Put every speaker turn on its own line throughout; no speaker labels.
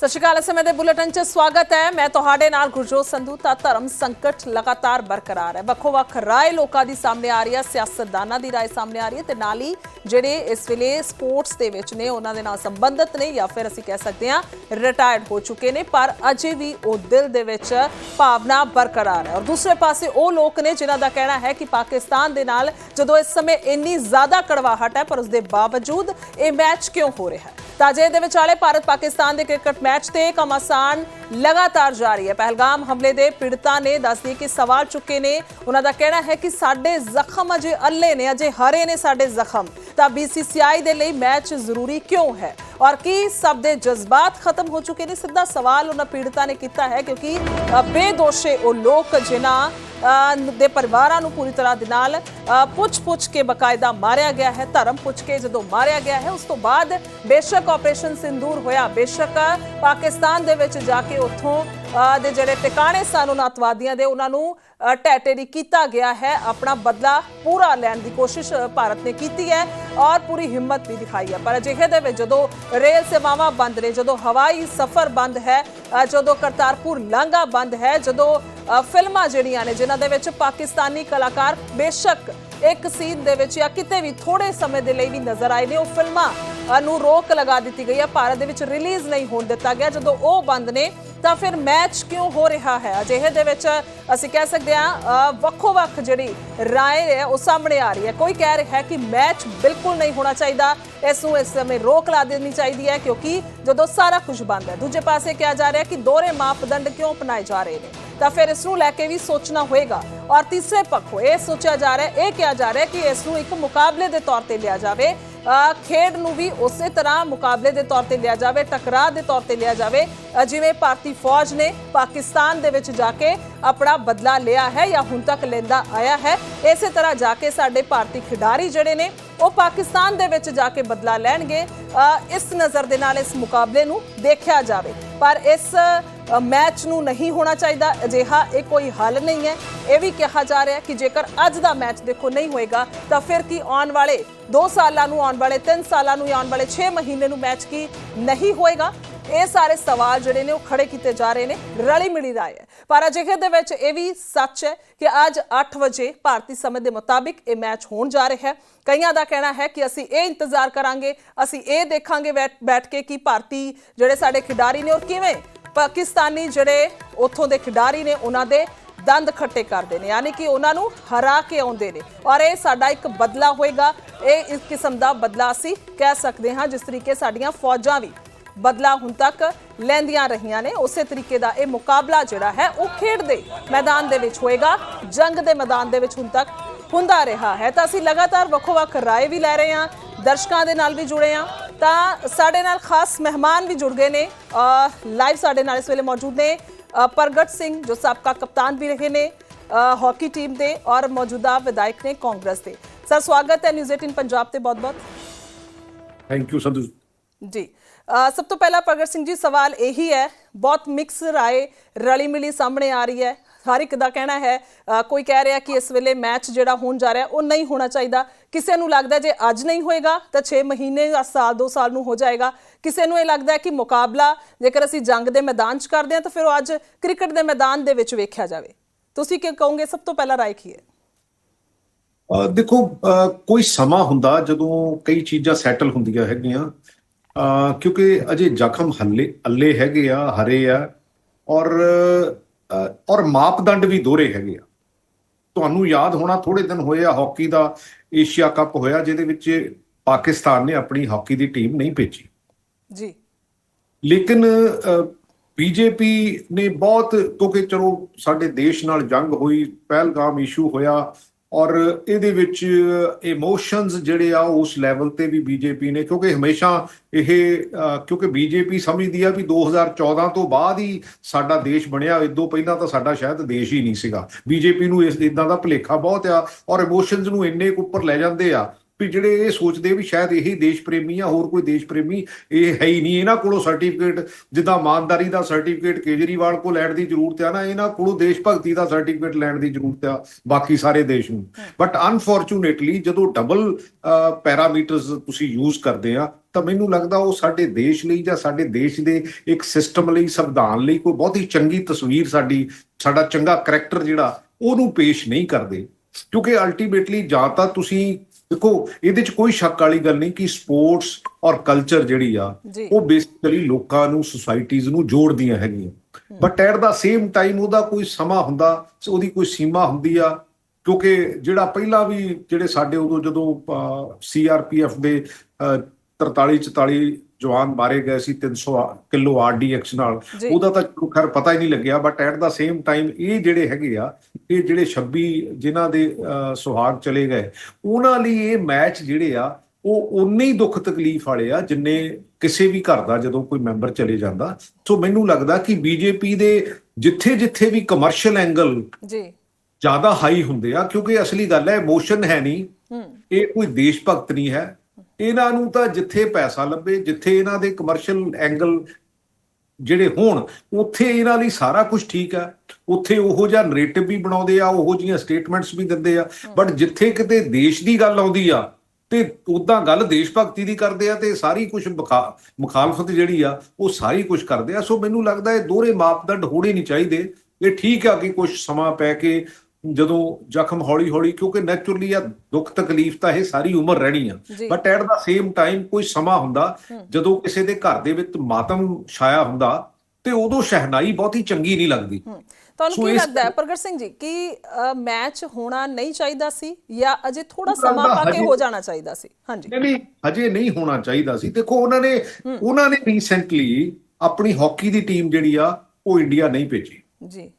ਸਤਿ ਸ਼੍ਰੀ ਅਕਾਲ, ਇਸ ਸਮੇਂ ਦੇ ਬੁਲੇਟਿਨ 'ਚ ਸਵਾਗਤ ਹੈ। ਮੈਂ ਤੁਹਾਡੇ ਨਾਲ ਗੁਰਜੋਤ ਸੰਧੂ, ਤਾਂ ਧਰਮ ਸੰਕਟ ਲਗਾਤਾਰ ਬਰਕਰਾਰ ਹੈ। ਵੱਖੋ ਵੱਖ ਰਾਏ ਲੋਕਾਂ ਦੀ ਸਾਹਮਣੇ ਆ ਰਹੀ ਹੈ, ਸਿਆਸਤਦਾਨਾਂ ਦੀ ਰਾਏ ਸਾਹਮਣੇ ਆ ਰਹੀ ਹੈ ਤੇ ਨਾਲ ਹੀ ਜਿਹੜੇ ਇਸ ਵੇਲੇ ਸਪੋਰਟਸ ਦੇ ਵਿੱਚ ਨੇ, ਉਹਨਾਂ ਦੇ ਨਾਲ ਸੰਬੰਧਿਤ ਨੇ ਜਾਂ ਫਿਰ ਅਸੀਂ ਕਹਿ ਸਕਦੇ ਹਾਂ ਰਿਟਾਇਰਡ ਹੋ ਚੁੱਕੇ ਨੇ, ਪਰ ਅਜੇ ਵੀ ਉਹ ਦਿਲ ਦੇ ਵਿੱਚ ਭਾਵਨਾ ਬਰਕਰਾਰ ਹੈ। ਔਰ ਦੂਸਰੇ ਪਾਸੇ ਉਹ ਲੋਕ ਨੇ ਜਿਨ੍ਹਾਂ ਦਾ ਕਹਿਣਾ ਹੈ ਕਿ ਪਾਕਿਸਤਾਨ ਦੇ ਨਾਲ ਜਦੋਂ ਇਸ ਸਮੇਂ ਇੰਨੀ ਜ਼ਿਆਦਾ ਕੜਵਾਹਟ ਹੈ, ਪਰ ਉਸ ਦੇ ਬਾਵਜੂਦ ਇਹ ਮੈਚ ਕਿਉਂ ਹੋ ਰਿਹਾ ਹੈ? ਤਾਂ ਜੇ ਦੇ ਵਿਚਾਲੇ ਭਾਰਤ ਪਾਕਿਸਤਾਨ ਦੇ ਕ੍ਰਿਕਟ ਮੈਚ ਤੇ ਕਮਾਸਾਨ ਲਗਾਤਾਰ ਜਾਰੀ ਹੈ। ਪਹਿਲਗਾਮ ਹਮਲੇ ਦੇ ਪੀੜਤਾਂ ਨੇ ਦੱਸਦੀ ਕਿ ਸਵਾਲ ਚੁੱਕੇ ਨੇ। ਉਹਨਾਂ ਦਾ ਕਹਿਣਾ ਹੈ ਕਿ ਸਾਡੇ ਜ਼ਖਮ ਅਜੇ ਅੱਲੇ ਨੇ, ਅਜੇ ਹਰੇ ਨੇ ਸਾਡੇ ਜ਼ਖਮ। ਤਾਂ BCCI ਦੇ ਲਈ ਮੈਚ ਜ਼ਰੂਰੀ ਕਿਉਂ ਹੈ? ਔਰ ਕੀ ਸਭ ਦੇ ਜਜ਼ਬਾਤ ਖਤਮ ਹੋ ਚੁੱਕੇ ਨੇ? ਸਿੱਧਾ ਸਵਾਲ ਉਹਨਾਂ ਪੀੜਤਾਂ ਨੇ ਕੀਤਾ ਹੈ ਕਿਉਂਕਿ ਬੇਦੋਸ਼ੇ ਉਹ ਲੋਕ ਜਿਨ੍ਹਾਂ ਦੇ ਪਰਿਵਾਰਾਂ ਨੂੰ ਪੂਰੀ ਤਰ੍ਹਾਂ ਦੇ ਨਾਲ ਪੁੱਛ-ਪੁੱਛ ਕੇ ਬਕਾਇਦਾ ਮਾਰਿਆ ਗਿਆ ਹੈ ਧਰਮ ਪੁੱਛ ਕੇ ਜਦੋਂ ਮਾਰਿਆ ਗਿਆ ਹੈ ਉਸ ਤੋਂ ਬਾਅਦ ਬੇਸ਼ੱਕ ਆਪਰੇਸ਼ਨ ਸਿੰਦੂਰ ਹੋਇਆ। ਬੇਸ਼ੱਕ ਪਾਕਿਸਤਾਨ ਦੇ ਵਿੱਚ ਜਾ ਕੇ ਉੱਥੋਂ ਦੇ ਜਿਹੜੇ ਟਿਕਾਣੇ ਸਨ ਉਹਨਾਂ ਅਤਵਾਦੀਆਂ ਦੇ ਉਹਨਾਂ ਨੂੰ ਅ, ਕੀਤਾ ਗਿਆ ਹੈ। ਆਪਣਾ ਬਦਲਾ ਪੂਰਾ ਲੈਣ ਦੀ ਕੋਸ਼ਿਸ਼ ਭਾਰਤ ਨੇ ਕੀਤੀ ਹੈ ਔਰ ਪੂਰੀ ਹਿੰਮਤ ਵੀ ਦਿਖਾਈ ਹੈ। ਪਰ ਅਜਿਹੇ ਦੇ ਵਿੱਚ ਜਦੋਂ ਰੇਲ ਸੇਵਾਵਾਂ ਬੰਦ ਨੇ ਜਦੋਂ ਹਵਾਈ ਸਫ਼ਰ ਬੰਦ ਹੈ ਜਦੋਂ ਕਰਤਾਰਪੁਰ ਲਾਂਘਾ ਬੰਦ ਹੈ ਜਦੋਂ ਫਿਲਮਾਂ ਜਿਹੜੀਆਂ ਨੇ, ਜਿਨ੍ਹਾਂ ਦੇ ਵਿੱਚ ਪਾਕਿਸਤਾਨੀ ਕਲਾਕਾਰ ਬੇਸ਼ੱਕ ਇੱਕ ਸੀਨ ਦੇ ਵਿੱਚ ਜਾਂ ਕਿਤੇ ਵੀ ਥੋੜੇ ਸਮੇਂ ਦੇ ਲਈ ਵੀ ਨਜ਼ਰ ਆਏ ਨੇ। ਉਹ ਫਿਲਮਾਂ ਨੂੰ ਰੋਕ ਲਗਾ ਦਿੱਤੀ ਗਈ ਹੈ। ਭਾਰਤ ਦੇ ਵਿੱਚ ਰਿਲੀਜ਼ ਨਹੀਂ ਹੋਣ ਦਿੱਤਾ ਗਿਆ। ਜਦੋਂ ਉਹ ਬੰਦ ਨੇ, ਤਾਂ ਫਿਰ ਮੈਚ ਕਿਉਂ ਹੋ ਰਿਹਾ ਹੈ? ਅਜਿਹੇ ਦੇ ਵਿੱਚ ਅਸੀਂ ਕਹਿ ਸਕਦੇ ਹਾਂ ਵੱਖੋ ਵੱਖ ਜਿਹੜੀ ਰਾਏ ਹੈ, ਉਹ ਸਾਹਮਣੇ ਆ ਰਹੀ ਹੈ। ਕੋਈ ਕਹਿ ਰਿਹਾ ਹੈ ਕਿ ਮੈਚ ਬਿਲਕੁਲ ਨਹੀਂ ਹੋਣਾ ਚਾਹੀਦਾ। ਇਸ ਨੂੰ ਇਸ ਸਮੇਂ ਰੋਕ ਲਾ ਦੇਣੀ ਚਾਹੀਦੀ ਹੈ, ਕਿਉਂਕਿ ਜਦੋਂ ਸਾਰਾ ਕੁਝ ਬੰਦ ਹੈ, ਦੂਜੇ ਪਾਸੇ ਕਿਹਾ ਜਾ ਰਿਹਾ ਕਿ ਦੋਹਰੇ ਮਾਪਦੰਡ ਕਿਉਂ ਅਪਣਾਏ ਜਾ ਰਹੇ ਨੇ? ਤਾਂ ਫਿਰ ਇਸ ਨੂੰ ਲੈ ਕੇ ਵੀ ਸੋਚਣਾ ਹੋਏਗਾ। ਔਰ ਤੀਸਰੇ ਪੱਖੋਂ ਇਹ ਸੋਚਿਆ ਜਾ ਰਿਹਾ ਹੈ ਇਹ ਕਿਹਾ ਜਾ ਰਿਹਾ ਹੈ ਕਿ ਇਸ ਨੂੰ ਇੱਕ ਮੁਕਾਬਲੇ ਦੇ ਤੌਰ ਤੇ ਲਿਆ ਜਾਵੇ। ਖੇਡ ਨੂੰ ਵੀ ਉਸੇ ਤਰ੍ਹਾਂ ਮੁਕਾਬਲੇ ਦੇ ਤੌਰ ਤੇ ਲਿਆ ਜਾਵੇ, ਟਕਰਾਅ ਦੇ ਤੌਰ ਤੇ ਲਿਆ ਜਾਵੇ। ਜਿਵੇਂ ਭਾਰਤੀ ਫੌਜ ਨੇ ਪਾਕਿਸਤਾਨ ਦੇ ਵਿੱਚ ਜਾ ਕੇ ਆਪਣਾ ਬਦਲਾ ਲਿਆ ਹੈ ਜਾਂ ਹੁਣ ਤੱਕ ਲੈਂਦਾ ਆਇਆ ਹੈ। ਇਸੇ ਤਰ੍ਹਾਂ ਜਾ ਕੇ ਸਾਡੇ ਭਾਰਤੀ ਖਿਡਾਰੀ ਜਿਹੜੇ ਨੇ, ਉਹ ਪਾਕਿਸਤਾਨ ਦੇ ਵਿੱਚ ਜਾ ਕੇ ਬਦਲਾ ਲੈਣਗੇ। ਇਸ ਨਜ਼ਰ ਦੇ ਨਾਲ ਇਸ ਮੁਕਾਬਲੇ ਨੂੰ ਦੇਖਿਆ ਜਾਵੇ। ਪਰ ਇਸ ਮੈਚ ਨੂੰ ਨਹੀਂ ਹੋਣਾ ਚਾਹੀਦਾ, ਅਜਿਹਾ ਇਹ ਕੋਈ ਹੱਲ ਨਹੀਂ ਹੈ। ਇਹ ਵੀ ਕਿਹਾ ਜਾ ਰਿਹਾ ਹੈ ਕਿ ਜੇਕਰ ਅੱਜ ਦਾ ਮੈਚ ਦੇਖੋ ਨਹੀਂ ਹੋਏਗਾ, ਤਾਂ ਫਿਰ ਕੀ ਆਉਣ ਵਾਲੇ 2 ਸਾਲਾਂ ਨੂੰ ਆਉਣ ਵਾਲੇ 3 ਸਾਲਾਂ ਨੂੰ ਆਉਣ ਵਾਲੇ 6 ਮਹੀਨੇ ਨੂੰ ਮੈਚ ਕੀ ਨਹੀਂ ਹੋਏਗਾ? ਇਹ ਸਾਰੇ ਸਵਾਲ ਜਿਹੜੇ ਨੇ ਉਹ ਖੜੇ ਕੀਤੇ ਜਾ ਰਹੇ ਨੇ, ਰਲੀ ਮਿਲੀ ਰਾਏ ਹੈ। ਪਰ ਅਜਿਹੇ ਦੇ ਵਿੱਚ ਇਹ ਵੀ ਸੱਚ ਹੈ ਕਿ ਅੱਜ 8 ਵਜੇ ਭਾਰਤੀ ਸਮੇਂ ਦੇ ਮੁਤਾਬਿਕ ਇਹ ਮੈਚ ਹੋਣ ਜਾ ਰਿਹਾ ਹੈ। ਕਈਆਂ ਦਾ ਕਹਿਣਾ ਹੈ ਕਿ ਅਸੀਂ ਇਹ ਇੰਤਜ਼ਾਰ ਕਰਾਂਗੇ, ਅਸੀਂ ਇਹ ਦੇਖਾਂਗੇ ਬੈਠ ਬੈਠ ਕੇ ਕਿ ਭਾਰਤੀ ਜਿਹੜੇ ਸਾਡੇ ਖਿਡਾਰੀ ਨੇ ਉਹ ਕਿਵੇਂ ਪਾਕਿਸਤਾਨੀ ਜਿਹੜੇ ਉੱਥੋਂ ਦੇ ਖਿਡਾਰੀ ਨੇ, ਉਹਨਾਂ ਦੇ ਦੰਦ ਖੱਟੇ ਕਰਦੇ ਨੇ। ਯਾਨੀ ਕਿ ਉਹਨਾਂ ਨੂੰ ਹਰਾ ਕੇ ਆਉਂਦੇ ਨੇ। ਔਰ ਇਹ ਸਾਡਾ ਇੱਕ ਬਦਲਾ ਹੋਏਗਾ। ਇਹ ਇਸ ਕਿਸਮ ਦਾ ਬਦਲਾ ਅਸੀਂ ਕਹਿ ਸਕਦੇ ਹਾਂ, ਜਿਸ ਤਰੀਕੇ ਸਾਡੀਆਂ ਫੌਜਾਂ ਵੀ ਬਦਲਾ ਹੁਣ ਤੱਕ ਲੈਂਦੀਆਂ ਰਹੀਆਂ ਨੇ। ਉਸੇ ਤਰੀਕੇ ਦਾ ਇਹ ਮੁਕਾਬਲਾ ਜਿਹੜਾ ਹੈ, ਉਹ ਖੇਡ ਦੇ ਮੈਦਾਨ ਦੇ ਵਿੱਚ ਹੋਏਗਾ। ਜੰਗ ਦੇ ਮੈਦਾਨ ਦੇ ਵਿੱਚ ਹੁਣ ਤੱਕ ਹੁੰਦਾ ਰਿਹਾ ਹੈ। ਤਾਂ ਅਸੀਂ ਲਗਾਤਾਰ ਵੱਖੋ ਵੱਖ ਰਾਏ ਵੀ ਲੈ ਰਹੇ ਹਾਂ, ਦਰਸ਼ਕਾਂ ਦੇ ਨਾਲ ਵੀ ਜੁੜੇ ਹਾਂ। ਤਾਂ ਸਾਡੇ ਨਾਲ ਖਾਸ ਮਹਿਮਾਨ ਵੀ ਜੁੜ ਗਏ ਨੇ ਲਾਈਵ ਸਾਡੇ ਨਾਲ ਇਸ ਵੇਲੇ ਮੌਜੂਦ ਨੇ ਅ, ਪ੍ਰਗਟ ਸਿੰਘ ਜੋ ਸਾਬਕਾ ਕਪਤਾਨ ਵੀ ਰਹੇ ਨੇ ਅ, ਹਾਕੀ ਟੀਮ ਦੇ ਔਰ ਮੌਜੂਦਾ ਵਿਧਾਇਕ ਨੇ ਕਾਂਗਰਸ ਦੇ। ਸਰ ਸਵਾਗਤ ਹੈ ਨਿਊਜ਼ 18 ਪੰਜਾਬ ਤੇ ਬਹੁਤ-ਬਹੁਤ।
Thank you Sandhu
ji. ਅ, ਸਭ ਤੋਂ ਪਹਿਲਾਂ ਪ੍ਰਗਟ ਸਿੰਘ ਜੀ ਸਵਾਲ ਇਹੀ ਹੈ ਬਹੁਤ ਮਿਕਸ ਰਾਏ ਰਲੀ ਮਿਲੀ ਸਾਹਮਣੇ ਆ ਰਹੀ ਹੈ ਹਰ ਇੱਕ ਦਾ ਕਹਿਣਾ ਹੈ ਕੋਈ ਕਹਿ ਰਿਹਾ ਕਿ ਇਸ ਵੇਲੇ ਮੈਚ ਜਿਹੜਾ ਹੋਣ ਜਾ ਰਿਹਾ, ਉਹ ਨਹੀਂ ਹੋਣਾ ਚਾਹੀਦਾ। ਕਿਸੇ ਨੂੰ ਲੱਗਦਾ ਜੇ ਅੱਜ ਨਹੀਂ ਹੋਏਗਾ, ਤਾਂ 6 ਮਹੀਨੇ ਜਾਂ ਸਾਲ 2 ਸਾਲ ਨੂੰ ਹੋ ਜਾਏਗਾ। ਕਿਸੇ ਨੂੰ ਇਹ ਲੱਗਦਾ ਕਿ ਮੁਕਾਬਲਾ, ਜੇਕਰ ਅਸੀਂ ਜੰਗ ਦੇ ਮੈਦਾਨ 'ਚ ਕਰਦੇ ਹਾਂ, ਤਾਂ ਫਿਰ ਉਹ ਅੱਜ ਕ੍ਰਿਕਟ ਦੇ ਮੈਦਾਨ ਦੇ ਵਿੱਚ ਵੇਖਿਆ ਜਾਵੇ। ਤੁਸੀਂ ਕੀ ਕਹੋਗੇ? ਸਭ ਤੋਂ ਪਹਿਲਾਂ ਰਾਏ ਕੀ ਹੈ?
ਦੇਖੋ ਅਹ ਕੋਈ ਸਮਾਂ ਹੁੰਦਾ ਜਦੋਂ ਕਈ ਚੀਜ਼ਾਂ ਸੈਟਲ ਹੁੰਦੀਆਂ ਹੈਗੀਆਂ। ਅਹ ਕਿਉਂਕਿ ਅਜੇ ਜ਼ਖਮ ਹੱਲੇ, ਅੱਲੇ ਹੈਗੇ ਆ, ਹਰੇ ਆ। ਔਰ ਔਰ ਮਾਪਦੰਡ ਵੀ ਦੋਹਰੇ ਹੈਗੇ ਆ। ਤੁਹਾਨੂੰ ਯਾਦ ਹੋਣਾ ਥੋੜੇ ਦਿਨ ਹੋਏ ਆ ਹਾਕੀ ਦਾ ਏਸ਼ੀਆ ਕੱਪ ਹੋਇਆ ਜਿਹਦੇ ਵਿੱਚ ਪਾਕਿਸਤਾਨ ਨੇ ਆਪਣੀ ਹਾਕੀ ਦੀ ਟੀਮ ਨਹੀਂ ਭੇਜੀ।
ਜੀ।
ਲੇਕਿਨ ਬੀਜੇਪੀ ਨੇ ਬਹੁਤ ਕਿਉਂਕਿ ਚਲੋ ਸਾਡੇ ਦੇਸ਼ ਨਾਲ ਜੰਗ ਹੋਈ ਪਹਿਲਗਾਮ ਇਸ਼ੂ ਹੋਇਆ ਔਰ ਇਹਦੇ ਵਿੱਚ ਇਮੋਸ਼ਨਸ ਜਿਹੜੇ ਆ ਉਸ ਲੈਵਲ ਤੇ ਵੀ ਬੀਜੇਪੀ ਨੇ ਕਿਉਂਕਿ ਹਮੇਸ਼ਾ ਇਹ ਅ, ਕਿਉਂਕਿ ਬੀਜੇਪੀ ਸਮਝਦੀ ਆ ਵੀ 2014 ਤੋਂ ਬਾਅਦ ਹੀ ਸਾਡਾ ਦੇਸ਼ ਬਣਿਆ ਇਦੋਂ ਪਹਿਲਾਂ ਤਾਂ ਸਾਡਾ ਸ਼ਾਇਦ ਦੇਸ਼ ਹੀ ਨਹੀਂ ਸੀਗਾ। ਬੀਜੇਪੀ ਨੂੰ ਇਸ ਇਦਾਂ ਦਾ ਭੁਲੇਖਾ ਬਹੁਤ ਆ ਔਰ ਇਮੋਸ਼ਨਸ ਨੂੰ ਇੰਨੇ ਕੁ ਉੱਪਰ ਲੈ ਜਾਂਦੇ ਆ ਵੀ ਜਿਹੜੇ ਇਹ ਸੋਚਦੇ ਵੀ ਸ਼ਾਇਦ ਇਹੀ ਦੇਸ਼ ਪ੍ਰੇਮੀ ਆ, ਹੋਰ ਕੋਈ ਦੇਸ਼ ਪ੍ਰੇਮੀ ਇਹ ਹੈ ਹੀ ਨਹੀਂ। ਇਹਨਾਂ ਕੋਲੋਂ ਸਰਟੀਫਿਕੇਟ ਜਿੱਦਾਂ ਇਮਾਨਦਾਰੀ ਦਾ ਸਰਟੀਫਿਕੇਟ ਕੇਜਰੀਵਾਲ ਕੋਲ ਲੈਣ ਦੀ ਜ਼ਰੂਰਤ ਆ ਨਾ, ਇਹਨਾਂ ਕੋਲੋਂ ਦੇਸ਼ ਭਗਤੀ ਦਾ ਸਰਟੀਫਿਕੇਟ ਲੈਣ ਦੀ ਜ਼ਰੂਰਤ ਆ ਬਾਕੀ ਸਾਰੇ ਦੇਸ਼ ਨੂੰ। ਬਟ ਅਨਫੋਰਚੂਨੇਟਲੀ ਜਦੋਂ ਡਬਲ ਪੈਰਾਮੀਟਰਸ ਤੁਸੀਂ ਯੂਜ਼ ਕਰਦੇ ਆ, ਤਾਂ ਮੈਨੂੰ ਲੱਗਦਾ ਉਹ ਸਾਡੇ ਦੇਸ਼ ਲਈ ਜਾਂ ਸਾਡੇ ਦੇਸ਼ ਦੇ ਇੱਕ ਸਿਸਟਮ ਲਈ, ਸੰਵਿਧਾਨ ਲਈ ਕੋਈ ਬਹੁਤੀ ਚੰਗੀ ਤਸਵੀਰ ਸਾਡੀ, ਸਾਡਾ ਚੰਗਾ ਕਰੈਕਟਰ ਜਿਹੜਾ, ਉਹਨੂੰ ਪੇਸ਼ ਨਹੀਂ ਕਰਦੇ। ਕਿਉਂਕਿ ਅਲਟੀਮੇਟਲੀ ਜਾਂ ਤਾਂ ਤੁਸੀਂ ਦੇਖੋ ਇਹਦੇ ਚ ਕੋਈ ਸ਼ੱਕ ਵਾਲੀ ਗੱਲ ਨਹੀਂ ਕਿ ਸਪੋਰਟਸ ਔਰ ਕਲਚਰ ਜਿਹੜੀ ਆ। ਉਹ ਬੇਸਿਕਲੀ ਲੋਕਾਂ ਨੂੰ ਸੁਸਾਇਟੀਆਂ ਨੂੰ ਜੋੜਦੀਆਂ ਹੈਗੀਆਂ but at the same time ਉਹਦਾ ਕੋਈ ਸਮਾਂ ਹੁੰਦਾ ਉਹਦੀ ਕੋਈ ਸੀਮਾ ਹੁੰਦੀ ਆ ਕਿਉਂਕਿ ਜਿਹੜਾ ਪਹਿਲਾਂ ਵੀ ਜਿਹੜੇ ਸਾਡੇ ਉਦੋਂ ਜਦੋਂ ਸੀਆਰਪੀਐਫ ਦੇ ਅਹ, 43 44 ਜਵਾਨ ਮਾਰੇ ਗਏ ਸੀ 300 ਕਿਲੋ ਆਰਡੀਐਕਸ ਨਾਲ। ਉਹਦਾ ਤਾਂ ਖੈਰ ਪਤਾ ਹੀ ਨਹੀਂ ਲੱਗਿਆ but at the same time ਇਹ ਜਿਹੜੇ ਹੈਗੇ ਆ ਇਹ ਜਿਹੜੇ 26 ਜਿਨ੍ਹਾਂ ਦੇ ਸੁਹਾਗ ਚਲੇ ਗਏ ਉਹਨਾਂ ਲਈ ਇਹ ਮੈਚ ਜਿਹੜੇ ਆ ਉਹ ਉਨੇ ਹੀ ਦੁੱਖ ਤਕਲੀਫ ਵਾਲੇ ਆ ਜਿੰਨੇ ਕਿਸੇ ਵੀ ਘਰ ਦਾ ਜਦੋਂ ਕੋਈ ਮੈਂਬਰ ਚਲੇ ਜਾਂਦਾ। ਸੋ ਮੈਨੂੰ ਲੱਗਦਾ ਕਿ ਬੀਜੇਪੀ ਦੇ ਜਿੱਥੇ ਜਿੱਥੇ ਵੀ ਕਮਰਸ਼ੀਅਲ ਐਂਗਲ
ਜੀ।
ਜ਼ਿਆਦਾ ਹਾਈ ਹੁੰਦੇ ਆ ਕਿਉਂਕਿ ਅਸਲੀ ਗੱਲ ਹੈ ਇਮੋਸ਼ਨ ਹੈ ਨਹੀਂ। ਇਹ ਕੋਈ ਦੇਸ਼ ਭਗਤ ਨਹੀਂ ਹੈ। ਇਹਨਾਂ ਨੂੰ ਤਾਂ ਜਿੱਥੇ ਪੈਸਾ ਲੱਭੇ ਜਿੱਥੇ ਇਹਨਾਂ ਦੇ ਕਮਰਸ਼ੀਅਲ ਐਂਗਲ ਜਿਹੜੇ ਹੋਣ ਉੱਥੇ ਇਹਨਾਂ ਲਈ ਸਾਰਾ ਕੁਝ ਠੀਕ ਹੈ ਉੱਥੇ ਉਹੋ ਜਿਹਾ ਨਰੇਟਿਵ ਵੀ ਬਣਾਉਂਦੇ ਆ ਉਹੋ ਜਿਹੀਆਂ ਸਟੇਟਮੈਂਟਸ ਵੀ ਦਿੰਦੇ ਆ। ਬਟ ਜਿੱਥੇ ਕਿਤੇ ਦੇਸ਼ ਦੀ ਗੱਲ ਆਉਂਦੀ ਆ ਤੇ ਉਦਾਂ ਗੱਲ ਦੇਸ਼ ਭਗਤੀ ਦੀ ਕਰਦੇ ਆ ਤੇ ਸਾਰੀ ਕੁਝ ਮੁਖਾਲਫਤ ਜਿਹੜੀ ਆ ਉਹ ਸਾਰੀ ਕੁਝ ਕਰਦੇ ਆ। ਸੋ ਮੈਨੂੰ ਲੱਗਦਾ ਇਹ ਦੋਹਰੇ ਮਾਪਦੰਡ ਹੋਣੇ ਨਹੀਂ ਚਾਹੀਦੇ। ਇਹ ਠੀਕ ਆ ਕਿ ਕੁਝ ਸਮਾਂ ਪੈ ਕੇ ਜਦੋਂ ਜ਼ਖਮ ਹੌਲੀ ਹੌਲੀ ਕਿਉਂਕਿ ਨੈਚੁਰਲੀ ਆ ਦੁੱਖ ਤਕਲੀਫ ਤਾਂ ਇਹ ਸਾਰੀ ਉਮਰ ਰਹਿਣੀ ਆ। But at the same time ਕੋਈ ਸਮਾਂ ਹੁੰਦਾ ਜਦੋਂ ਕਿਸੇ ਦੇ ਘਰ ਦੇ ਵਿੱਚ ਮਾਤਮ ਛਾਇਆ ਹੁੰਦਾ ਤੇ ਉਦੋਂ ਸ਼ਹਿਨਾਈ ਬਹੁਤੀ ਚੰਗੀ ਨਹੀਂ ਲੱਗਦੀ।
ਤੁਹਾਨੂੰ ਕੀ ਲੱਗਦਾ ਹੈ ਪ੍ਰਗਟ ਸਿੰਘ ਜੀ ਕਿ ਮੈਚ ਹੋਣਾ ਨਹੀਂ ਚਾਹੀਦਾ ਸੀ ਜਾਂ ਅਜੇ ਥੋੜਾ ਸਮਾਂ ਪਾ ਕੇ ਹੋ ਜਾਣਾ ਚਾਹੀਦਾ ਸੀ? ਹਾਂਜੀ।
ਨਹੀਂ ਨਹੀਂ ਹਜੇ ਨਹੀਂ ਹੋਣਾ ਚਾਹੀਦਾ ਸੀ। ਦੇਖੋ ਉਹਨਾਂ ਨੇ ਉਹਨਾਂ ਨੇ ਰੀਸੈਂਟਲੀ ਆਪਣੀ ਹਾਕੀ ਦੀ ਟੀਮ ਜਿਹੜੀ ਆ ਉਹ ਇੰਡੀਆ ਨਹੀਂ ਭੇਜੀ।
ਜੀ।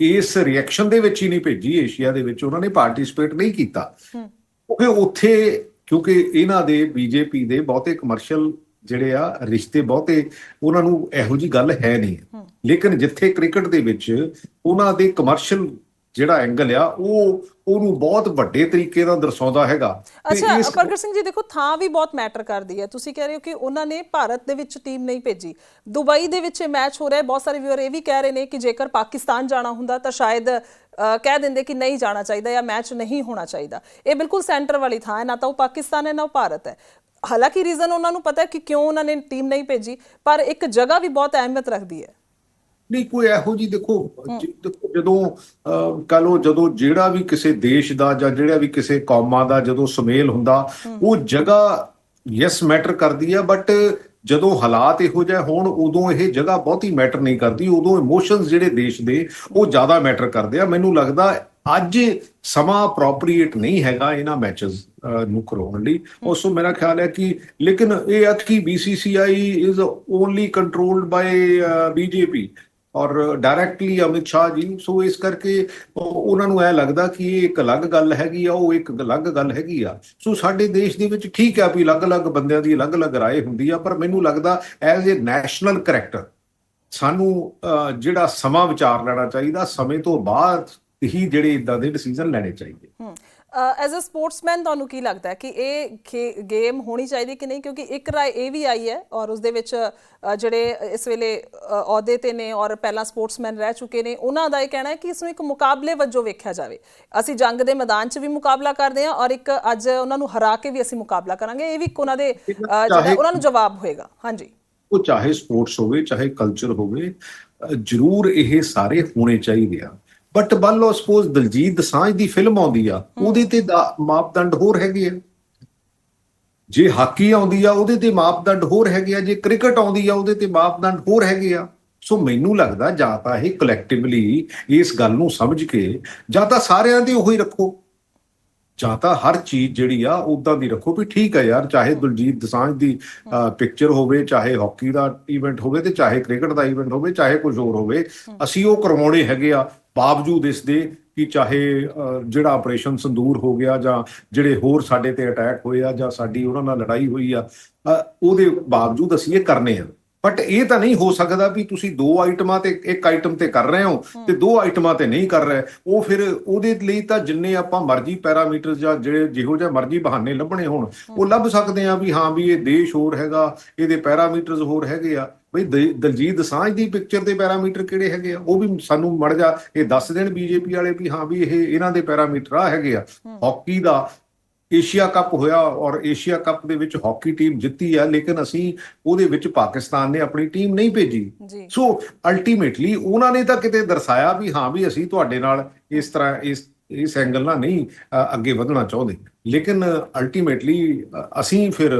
ਇਸ ਰਿਐਕਸ਼ਨ ਦੇ ਵਿੱਚ ਹੀ ਨਹੀਂ ਭੇਜੀ ਏਸ਼ੀਆ ਦੇ ਵਿੱਚ ਉਹਨਾਂ ਨੇ ਪਾਰਟਿਸਿਪੇਟ ਨਹੀਂ ਕੀਤਾ। ਕਿਉਂਕਿ ਉੱਥੇ ਕਿਉਂਕਿ ਇਹਨਾਂ ਦੇ ਬੀਜੇਪੀ ਦੇ ਬਹੁਤੇ ਕਮਰਸ਼ੀਅਲ ਜਿਹੜੇ ਆ ਰਿਸ਼ਤੇ ਬਹੁਤੇ ਉਹਨਾਂ ਨੂੰ ਇਹੋ ਜੀ ਗੱਲ ਹੈ ਨਹੀਂ। ਲੇਕਿਨ ਜਿੱਥੇ ਕ੍ਰਿਕਟ ਦੇ ਵਿੱਚ ਉਹਨਾਂ ਦੇ ਕਮਰਸ਼ੀਅਲ ਜਿਹੜਾ ਐਂਗਲ ਆ ਉਹ ਉਹਨੂੰ ਬਹੁਤ ਵੱਡੇ ਤਰੀਕੇ ਨਾਲ ਦਰਸਾਉਂਦਾ ਹੈਗਾ।
ਅੱਛਾ ਪ੍ਰਗਟ ਸਿੰਘ ਜੀ ਦੇਖੋ ਥਾਂ ਵੀ ਬਹੁਤ ਮੈਟਰ ਕਰਦੀ ਹੈ। ਤੁਸੀਂ ਕਹਿ ਰਹੇ ਹੋ ਕਿ ਉਹਨਾਂ ਨੇ ਭਾਰਤ ਦੇ ਵਿੱਚ ਟੀਮ ਨਹੀਂ ਭੇਜੀ। ਦੁਬਈ ਦੇ ਵਿੱਚ ਇਹ ਮੈਚ ਹੋ ਰਿਹਾ ਹੈ। ਬਹੁਤ ਸਾਰੇ ਵਿਊਅਰ ਇਹ ਵੀ ਕਹਿ ਰਹੇ ਨੇ ਕਿ ਜੇਕਰ ਪਾਕਿਸਤਾਨ ਜਾਣਾ ਹੁੰਦਾ ਤਾਂ ਸ਼ਾਇਦ ਕਹਿ ਦਿੰਦੇ ਕਿ ਨਹੀਂ ਜਾਣਾ ਚਾਹੀਦਾ ਜਾਂ ਮੈਚ ਨਹੀਂ ਹੋਣਾ ਚਾਹੀਦਾ। ਇਹ ਬਿਲਕੁਲ ਸੈਂਟਰ ਵਾਲੀ ਥਾਂ ਹੈ। ਨਾ ਤਾਂ ਉਹ ਪਾਕਿਸਤਾਨ ਹੈ ਨਾ ਉਹ ਭਾਰਤ ਹੈ। ਹਾਲਾਂਕਿ ਰੀਜ਼ਨ ਉਹਨਾਂ ਨੂੰ ਪਤਾ ਹੈ ਕਿ ਕਿਉਂ ਉਹਨਾਂ ਨੇ ਟੀਮ ਨਹੀਂ ਭੇਜੀ ਪਰ ਇੱਕ ਜਗ੍ਹਾ ਵੀ ਬਹੁਤ ਅਹਿਮੀਅਤ ਰੱਖਦੀ ਹੈ।
ਨਹੀਂ ਕੋਈ ਇਹੋ ਜੀ ਦੇਖੋ ਜਦੋਂ ਕਹ ਲੋ ਜਦੋਂ ਜਿਹੜਾ ਵੀ ਕਿਸੇ ਦੇਸ਼ ਦਾ ਜਾਂ ਜਿਹੜਾ ਵੀ ਕਿਸੇ ਕੌਮਾਂ ਦਾ ਜਦੋਂ ਸੁਮੇਲ ਹੁੰਦਾ ਉਹ ਜਗ੍ਹਾ ਯੈਸ ਮੈਟਰ ਕਰਦੀ ਆ ਬਟ ਜਦੋਂ ਹਾਲਾਤ ਇਹੋ ਜਿਹੇ ਹੋਣ ਉਦੋਂ ਇਹ ਜਗ੍ਹਾ ਬਹੁਤੀ ਮੈਟਰ ਨਹੀਂ ਕਰਦੀ ਉਦੋਂ ਇਮੋਸ਼ਨਸ ਜਿਹੜੇ ਦੇਸ਼ ਦੇ ਉਹ ਜ਼ਿਆਦਾ ਮੈਟਰ ਕਰਦੇ ਆ। ਮੈਨੂੰ ਲੱਗਦਾ ਅੱਜ ਸਮਾਂ ਅਪਰੋਪਰੀਏਟ ਨਹੀਂ ਹੈਗਾ ਇਹਨਾਂ ਮੈਚਸ ਨੂੰ ਕਰਾਉਣ ਲਈ। ਉਸੋ ਮੇਰਾ ਖਿਆਲ ਹੈ ਕਿ ਲੇਕਿਨ ਇਹ ਹੈ ਕਿ BCCI is only controlled by BJP ਔਰ ਡਾਇਰੈਕਟਲੀ ਅਮਿਤ ਸ਼ਾਹ ਜੀ ਸੋ ਇਸ ਕਰਕੇ ਉਹ- ਉਹਨਾਂ ਨੂੰ ਇਹ ਲੱਗਦਾ ਕਿ ਇਹ ਇੱਕ ਅਲੱਗ ਗੱਲ ਹੈਗੀ ਆ ਉਹ ਇੱਕ ਅਲੱਗ ਗੱਲ ਹੈਗੀ ਆ ਸੋ ਸਾਡੇ ਦੇਸ਼ ਦੇ ਵਿੱਚ ਠੀਕ ਆ ਵੀ ਅਲੱਗ-ਅਲੱਗ ਬੰਦਿਆਂ ਦੀ ਅਲੱਗ-ਅਲੱਗ رائے ਹੁੰਦੀ ਆ ਪਰ ਮੈਨੂੰ ਲੱਗਦਾ ਐਜ਼ ਅ ਨੈਸ਼ਨਲ ਕਰੈਕਟਰ ਸਾਨੂੰ ਅਹ, ਜਿਹੜਾ ਸਮਾਂ ਵਿਚਾਰ ਲੈਣਾ ਚਾਹੀਦਾ ਸਮੇਂ ਤੋਂ ਬਾਅਦ ਹੀ ਜਿਹੜੇ ਇਦਾਂ ਦੇ ਡਿਸੀਜਨ ਲੈਣੇ ਚਾਹੀਦੇ
ਹਮ ਐਜ਼ ਅ ਸਪੋਰਟਸਮੈਨ ਤੁਹਾਨੂੰ ਕੀ ਲੱਗਦਾ ਹੈ ਕਿ ਇਹ ਗੇਮ ਹੋਣੀ ਚਾਹੀਦੀ ਕਿ ਨਹੀਂ? ਕਿਉਂਕਿ ਇੱਕ ਰਾਏ ਇਹ ਵੀ ਆਈ ਹੈ ਔਰ ਉਸ ਦੇ ਵਿੱਚ ਜਿਹੜੇ ਇਸ ਵੇਲੇ ਅਹੁਦੇ ਤੇ ਨੇ ਔਰ ਪਹਿਲਾਂ ਸਪੋਰਟਸਮੈਨ ਰਹਿ ਚੁੱਕੇ ਨੇ ਉਹਨਾਂ ਦਾ ਇਹ ਕਹਿਣਾ ਹੈ ਕਿ ਇਸ ਨੂੰ ਇੱਕ ਮੁਕਾਬਲੇ ਵਜੋਂ ਵੇਖਿਆ ਜਾਵੇ। ਅਸੀਂ ਜੰਗ ਦੇ ਮੈਦਾਨ 'ਚ ਵੀ ਮੁਕਾਬਲਾ ਕਰਦੇ ਹਾਂ ਔਰ ਇੱਕ ਅੱਜ ਉਹਨਾਂ ਨੂੰ ਹਰਾ ਕੇ ਵੀ ਅਸੀਂ ਮੁਕਾਬਲਾ ਕਰਾਂਗੇ। ਇਹ ਵੀ ਇੱਕ ਉਹਨਾਂ ਦੇ ਜਿਹੜਾ ਉਹਨਾਂ ਨੂੰ ਜਵਾਬ ਹੋਏਗਾ। ਹਾਂਜੀ।
ਉਹ ਚਾਹੇ ਸਪੋਰਟਸ ਹੋਵੇ ਚਾਹੇ ਕਲਚਰ ਹੋਵੇ ਜ਼ਰੂਰ ਇਹ ਸਾਰੇ ਹੋਣੇ ਚਾਹੀਦੇ ਆ। ਬਟ ਮੰਨ ਲਓ ਸਪੋਜ਼ ਦਲਜੀਤ ਦਸਾਂਝ ਦੀ ਫਿਲਮ ਆਉਂਦੀ ਆ ਉਹਦੇ ਤੇ ਮਾਪਦੰਡ ਹੋਰ ਹੈਗੇ ਆ। ਜੇ ਹਾਕੀ ਆਉਂਦੀ ਆ ਉਹਦੇ ਤੇ ਮਾਪਦੰਡ ਹੋਰ ਹੈਗੇ ਆ। ਜੇ ਕ੍ਰਿਕਟ ਆਉਂਦੀ ਆ ਉਹਦੇ ਤੇ ਮਾਪਦੰਡ ਹੋਰ ਹੈਗੇ ਆ। ਸੋ ਮੈਨੂੰ ਲੱਗਦਾ ਜਾਂ ਤਾਂ ਇਹ ਕਲੈਕਟਿਵਲੀ ਇਸ ਗੱਲ ਨੂੰ ਸਮਝ ਕੇ ਜਾਂ ਤਾਂ ਸਾਰਿਆਂ ਦੀ ਉਹੀ ਰੱਖੋ। ਜਾਂ ਤਾਂ ਹਰ ਚੀਜ਼ ਜਿਹੜੀ ਆ ਉਦਾਂ ਦੀ ਰੱਖੋ ਵੀ ਠੀਕ ਹੈ ਯਾਰ ਚਾਹੇ ਦਲਜੀਤ ਦਸਾਂਝ ਦੀ ਪਿਕਚਰ ਹੋਵੇ ਚਾਹੇ ਹਾਕੀ ਦਾ ਇਵੈਂਟ ਹੋਵੇ ਤੇ ਚਾਹੇ ਕ੍ਰਿਕਟ ਦਾ ਇਵੈਂਟ ਹੋਵੇ ਚਾਹੇ ਕੁਝ ਹੋਰ ਹੋਵੇ ਅਸੀਂ ਉਹ ਕਰਵਾਉਣੇ ਹੈਗੇ ਆ ਬਾਵਜੂਦ ਇਸ ਦੇ ਕਿ ਚਾਹੇ ਜਿਹੜਾ ਆਪਰੇਸ਼ਨ ਸੰਦੂਰ ਹੋ ਗਿਆ ਜਾਂ ਜਿਹੜੇ ਹੋਰ ਸਾਡੇ ਤੇ ਅਟੈਕ ਹੋਏ ਆ ਜਾਂ ਸਾਡੀ ਉਹਨਾਂ ਨਾਲ ਲੜਾਈ ਹੋਈ ਆ ਉਹਦੇ ਬਾਵਜੂਦ ਅਸੀਂ ਇਹ ਕਰਨੇ ਆ। ਬਟ ਇਹ ਤਾਂ ਨਹੀਂ ਹੋ ਸਕਦਾ ਵੀ ਤੁਸੀਂ ਦੋ ਆਈਟਮਾਂ ਤੇ ਇੱਕ ਆਈਟਮ ਤੇ ਕਰ ਰਹੇ ਹੋ ਤੇ ਦੋ ਆਈਟਮਾਂ ਤੇ ਨਹੀਂ ਕਰ ਰਹੇ। ਉਹ ਫਿਰ ਉਹਦੇ ਲਈ ਤਾਂ ਜਿੰਨੇ ਆਪਾਂ ਮਰਜ਼ੀ ਪੈਰਾਮੀਟਰ ਜਾਂ ਜਿਹੜੇ ਜਿਹੋ ਜਿਹਾ ਮਰਜ਼ੀ ਬਹਾਨੇ ਲੱਭਣੇ ਹੋਣ ਉਹ ਲੱਭ ਸਕਦੇ ਆ ਵੀ ਹਾਂ ਵੀ ਇਹ ਦੇਸ਼ ਹੋਰ ਹੈਗਾ ਇਹਦੇ ਪੈਰਾਮੀਟਰਸ ਹੋਰ ਹੈਗੇ ਆ। ਬਈ ਦਲਜੀਤ ਦਸਾਂਝ ਦੀ ਪਿਕਚਰ ਦੇ ਪੈਰਾਮੀਟਰ ਕਿਹੜੇ ਹੈਗੇ ਆ? ਉਹ ਵੀ ਸਾਨੂੰ ਮੜ ਜਾ ਇਹ ਦੱਸ ਦੇਣ ਬੀਜੇਪੀ ਵਾਲੇ ਵੀ ਹਾਂ ਵੀ ਇਹ ਇਹਨਾਂ ਦੇ ਪੈਰਾਮੀਟਰ ਆ ਹੈਗੇ ਆ। ਹਾਕੀ ਦਾ ਏਸ਼ੀਆ ਕੱਪ ਹੋਇਆ ਔਰ ਏਸ਼ੀਆ ਕੱਪ ਦੇ ਵਿੱਚ ਹਾਕੀ ਟੀਮ ਜਿੱਤੀ ਆ ਲੇਕਿਨ ਅਸੀਂ ਉਹਦੇ ਵਿੱਚ ਪਾਕਿਸਤਾਨ ਨੇ ਆਪਣੀ ਟੀਮ ਨਹੀਂ ਭੇਜੀ। ਸੋ ਅਲਟੀਮੇਟਲੀ ਉਹਨਾਂ ਨੇ ਤਾਂ ਕਿਤੇ ਦਰਸਾਇਆ ਵੀ ਹਾਂ ਵੀ ਅਸੀਂ ਤੁਹਾਡੇ ਨਾਲ ਇਸ ਤਰ੍ਹਾਂ ਇਸ ਇਸ ਐਂਗਲ ਨਾਲ ਨਹੀਂ ਅੱਗੇ ਵਧਣਾ ਚਾਹੁੰਦੇ। ਲੇਕਿਨ ਅਲਟੀਮੇਟਲੀ ਅਸੀਂ ਫਿਰ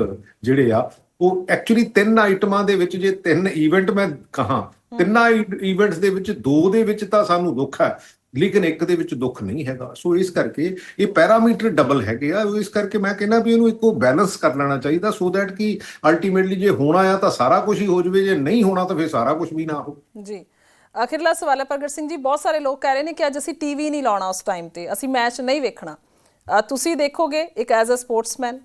ਜਿਹੜੇ ਆ ਉਹ ਐਕਚੁਅਲੀ ਤਿੰਨ ਆਈਟਮਾਂ ਦੇ ਵਿੱਚ ਜੇ ਤਿੰਨ ਇਵੈਂਟ ਮੈਂ ਕਹਾ ਤਿੰਨਾਂ ਇਵੈਂਟਸ ਦੇ ਵਿੱਚ ਦੋ ਦੇ ਵਿੱਚ ਤਾਂ ਸਾਨੂੰ ਦੁੱਖ ਹੈ। ਲੇਕਿਨ ਇੱਕ ਦੇ ਵਿੱਚ ਦੁੱਖ ਨਹੀਂ ਹੈਗਾ। ਸੋ ਇਸ ਕਰਕੇ ਇਹ ਪੈਰਾਮੀਟਰ ਡਬਲ ਹੈਗੇ ਆ। ਇਸ ਕਰਕੇ ਮੈਂ ਕਹਿੰਦਾ ਵੀ ਇਹਨੂੰ ਇੱਕੋ ਬੈਲੈਂਸ ਕਰ ਲੈਣਾ ਚਾਹੀਦਾ ਸੋ ਦੈਟ ਕਿ ਅਲਟੀਮੇਟਲੀ ਜੇ ਹੋਣਾ ਆ ਤਾਂ ਸਾਰਾ ਕੁਝ ਹੀ ਹੋ ਜਾਵੇ ਜੇ ਨਹੀਂ ਹੋਣਾ ਤਾਂ ਫਿਰ ਸਾਰਾ ਕੁਝ ਵੀ ਨਾ ਹੋ।
ਜੀ। ਆਖਿਰਲਾ ਸਵਾਲ ਹੈ ਪ੍ਰਗਟ ਸਿੰਘ ਜੀ ਬਹੁਤ ਸਾਰੇ ਲੋਕ ਕਹਿ ਰਹੇ ਨੇ ਕਿ ਅੱਜ ਅਸੀਂ ਟੀਵੀ ਨਹੀਂ ਲਾਉਣਾ ਉਸ ਟਾਈਮ ਤੇ ਅਸੀਂ ਮੈਚ ਨਹੀਂ ਵੇਖਣਾ। ਤੁਸੀਂ ਦੇਖੋਗੇ ਇੱਕ ਐਜ਼ ਅ ਸਪੋਰਟਸਮੈਨ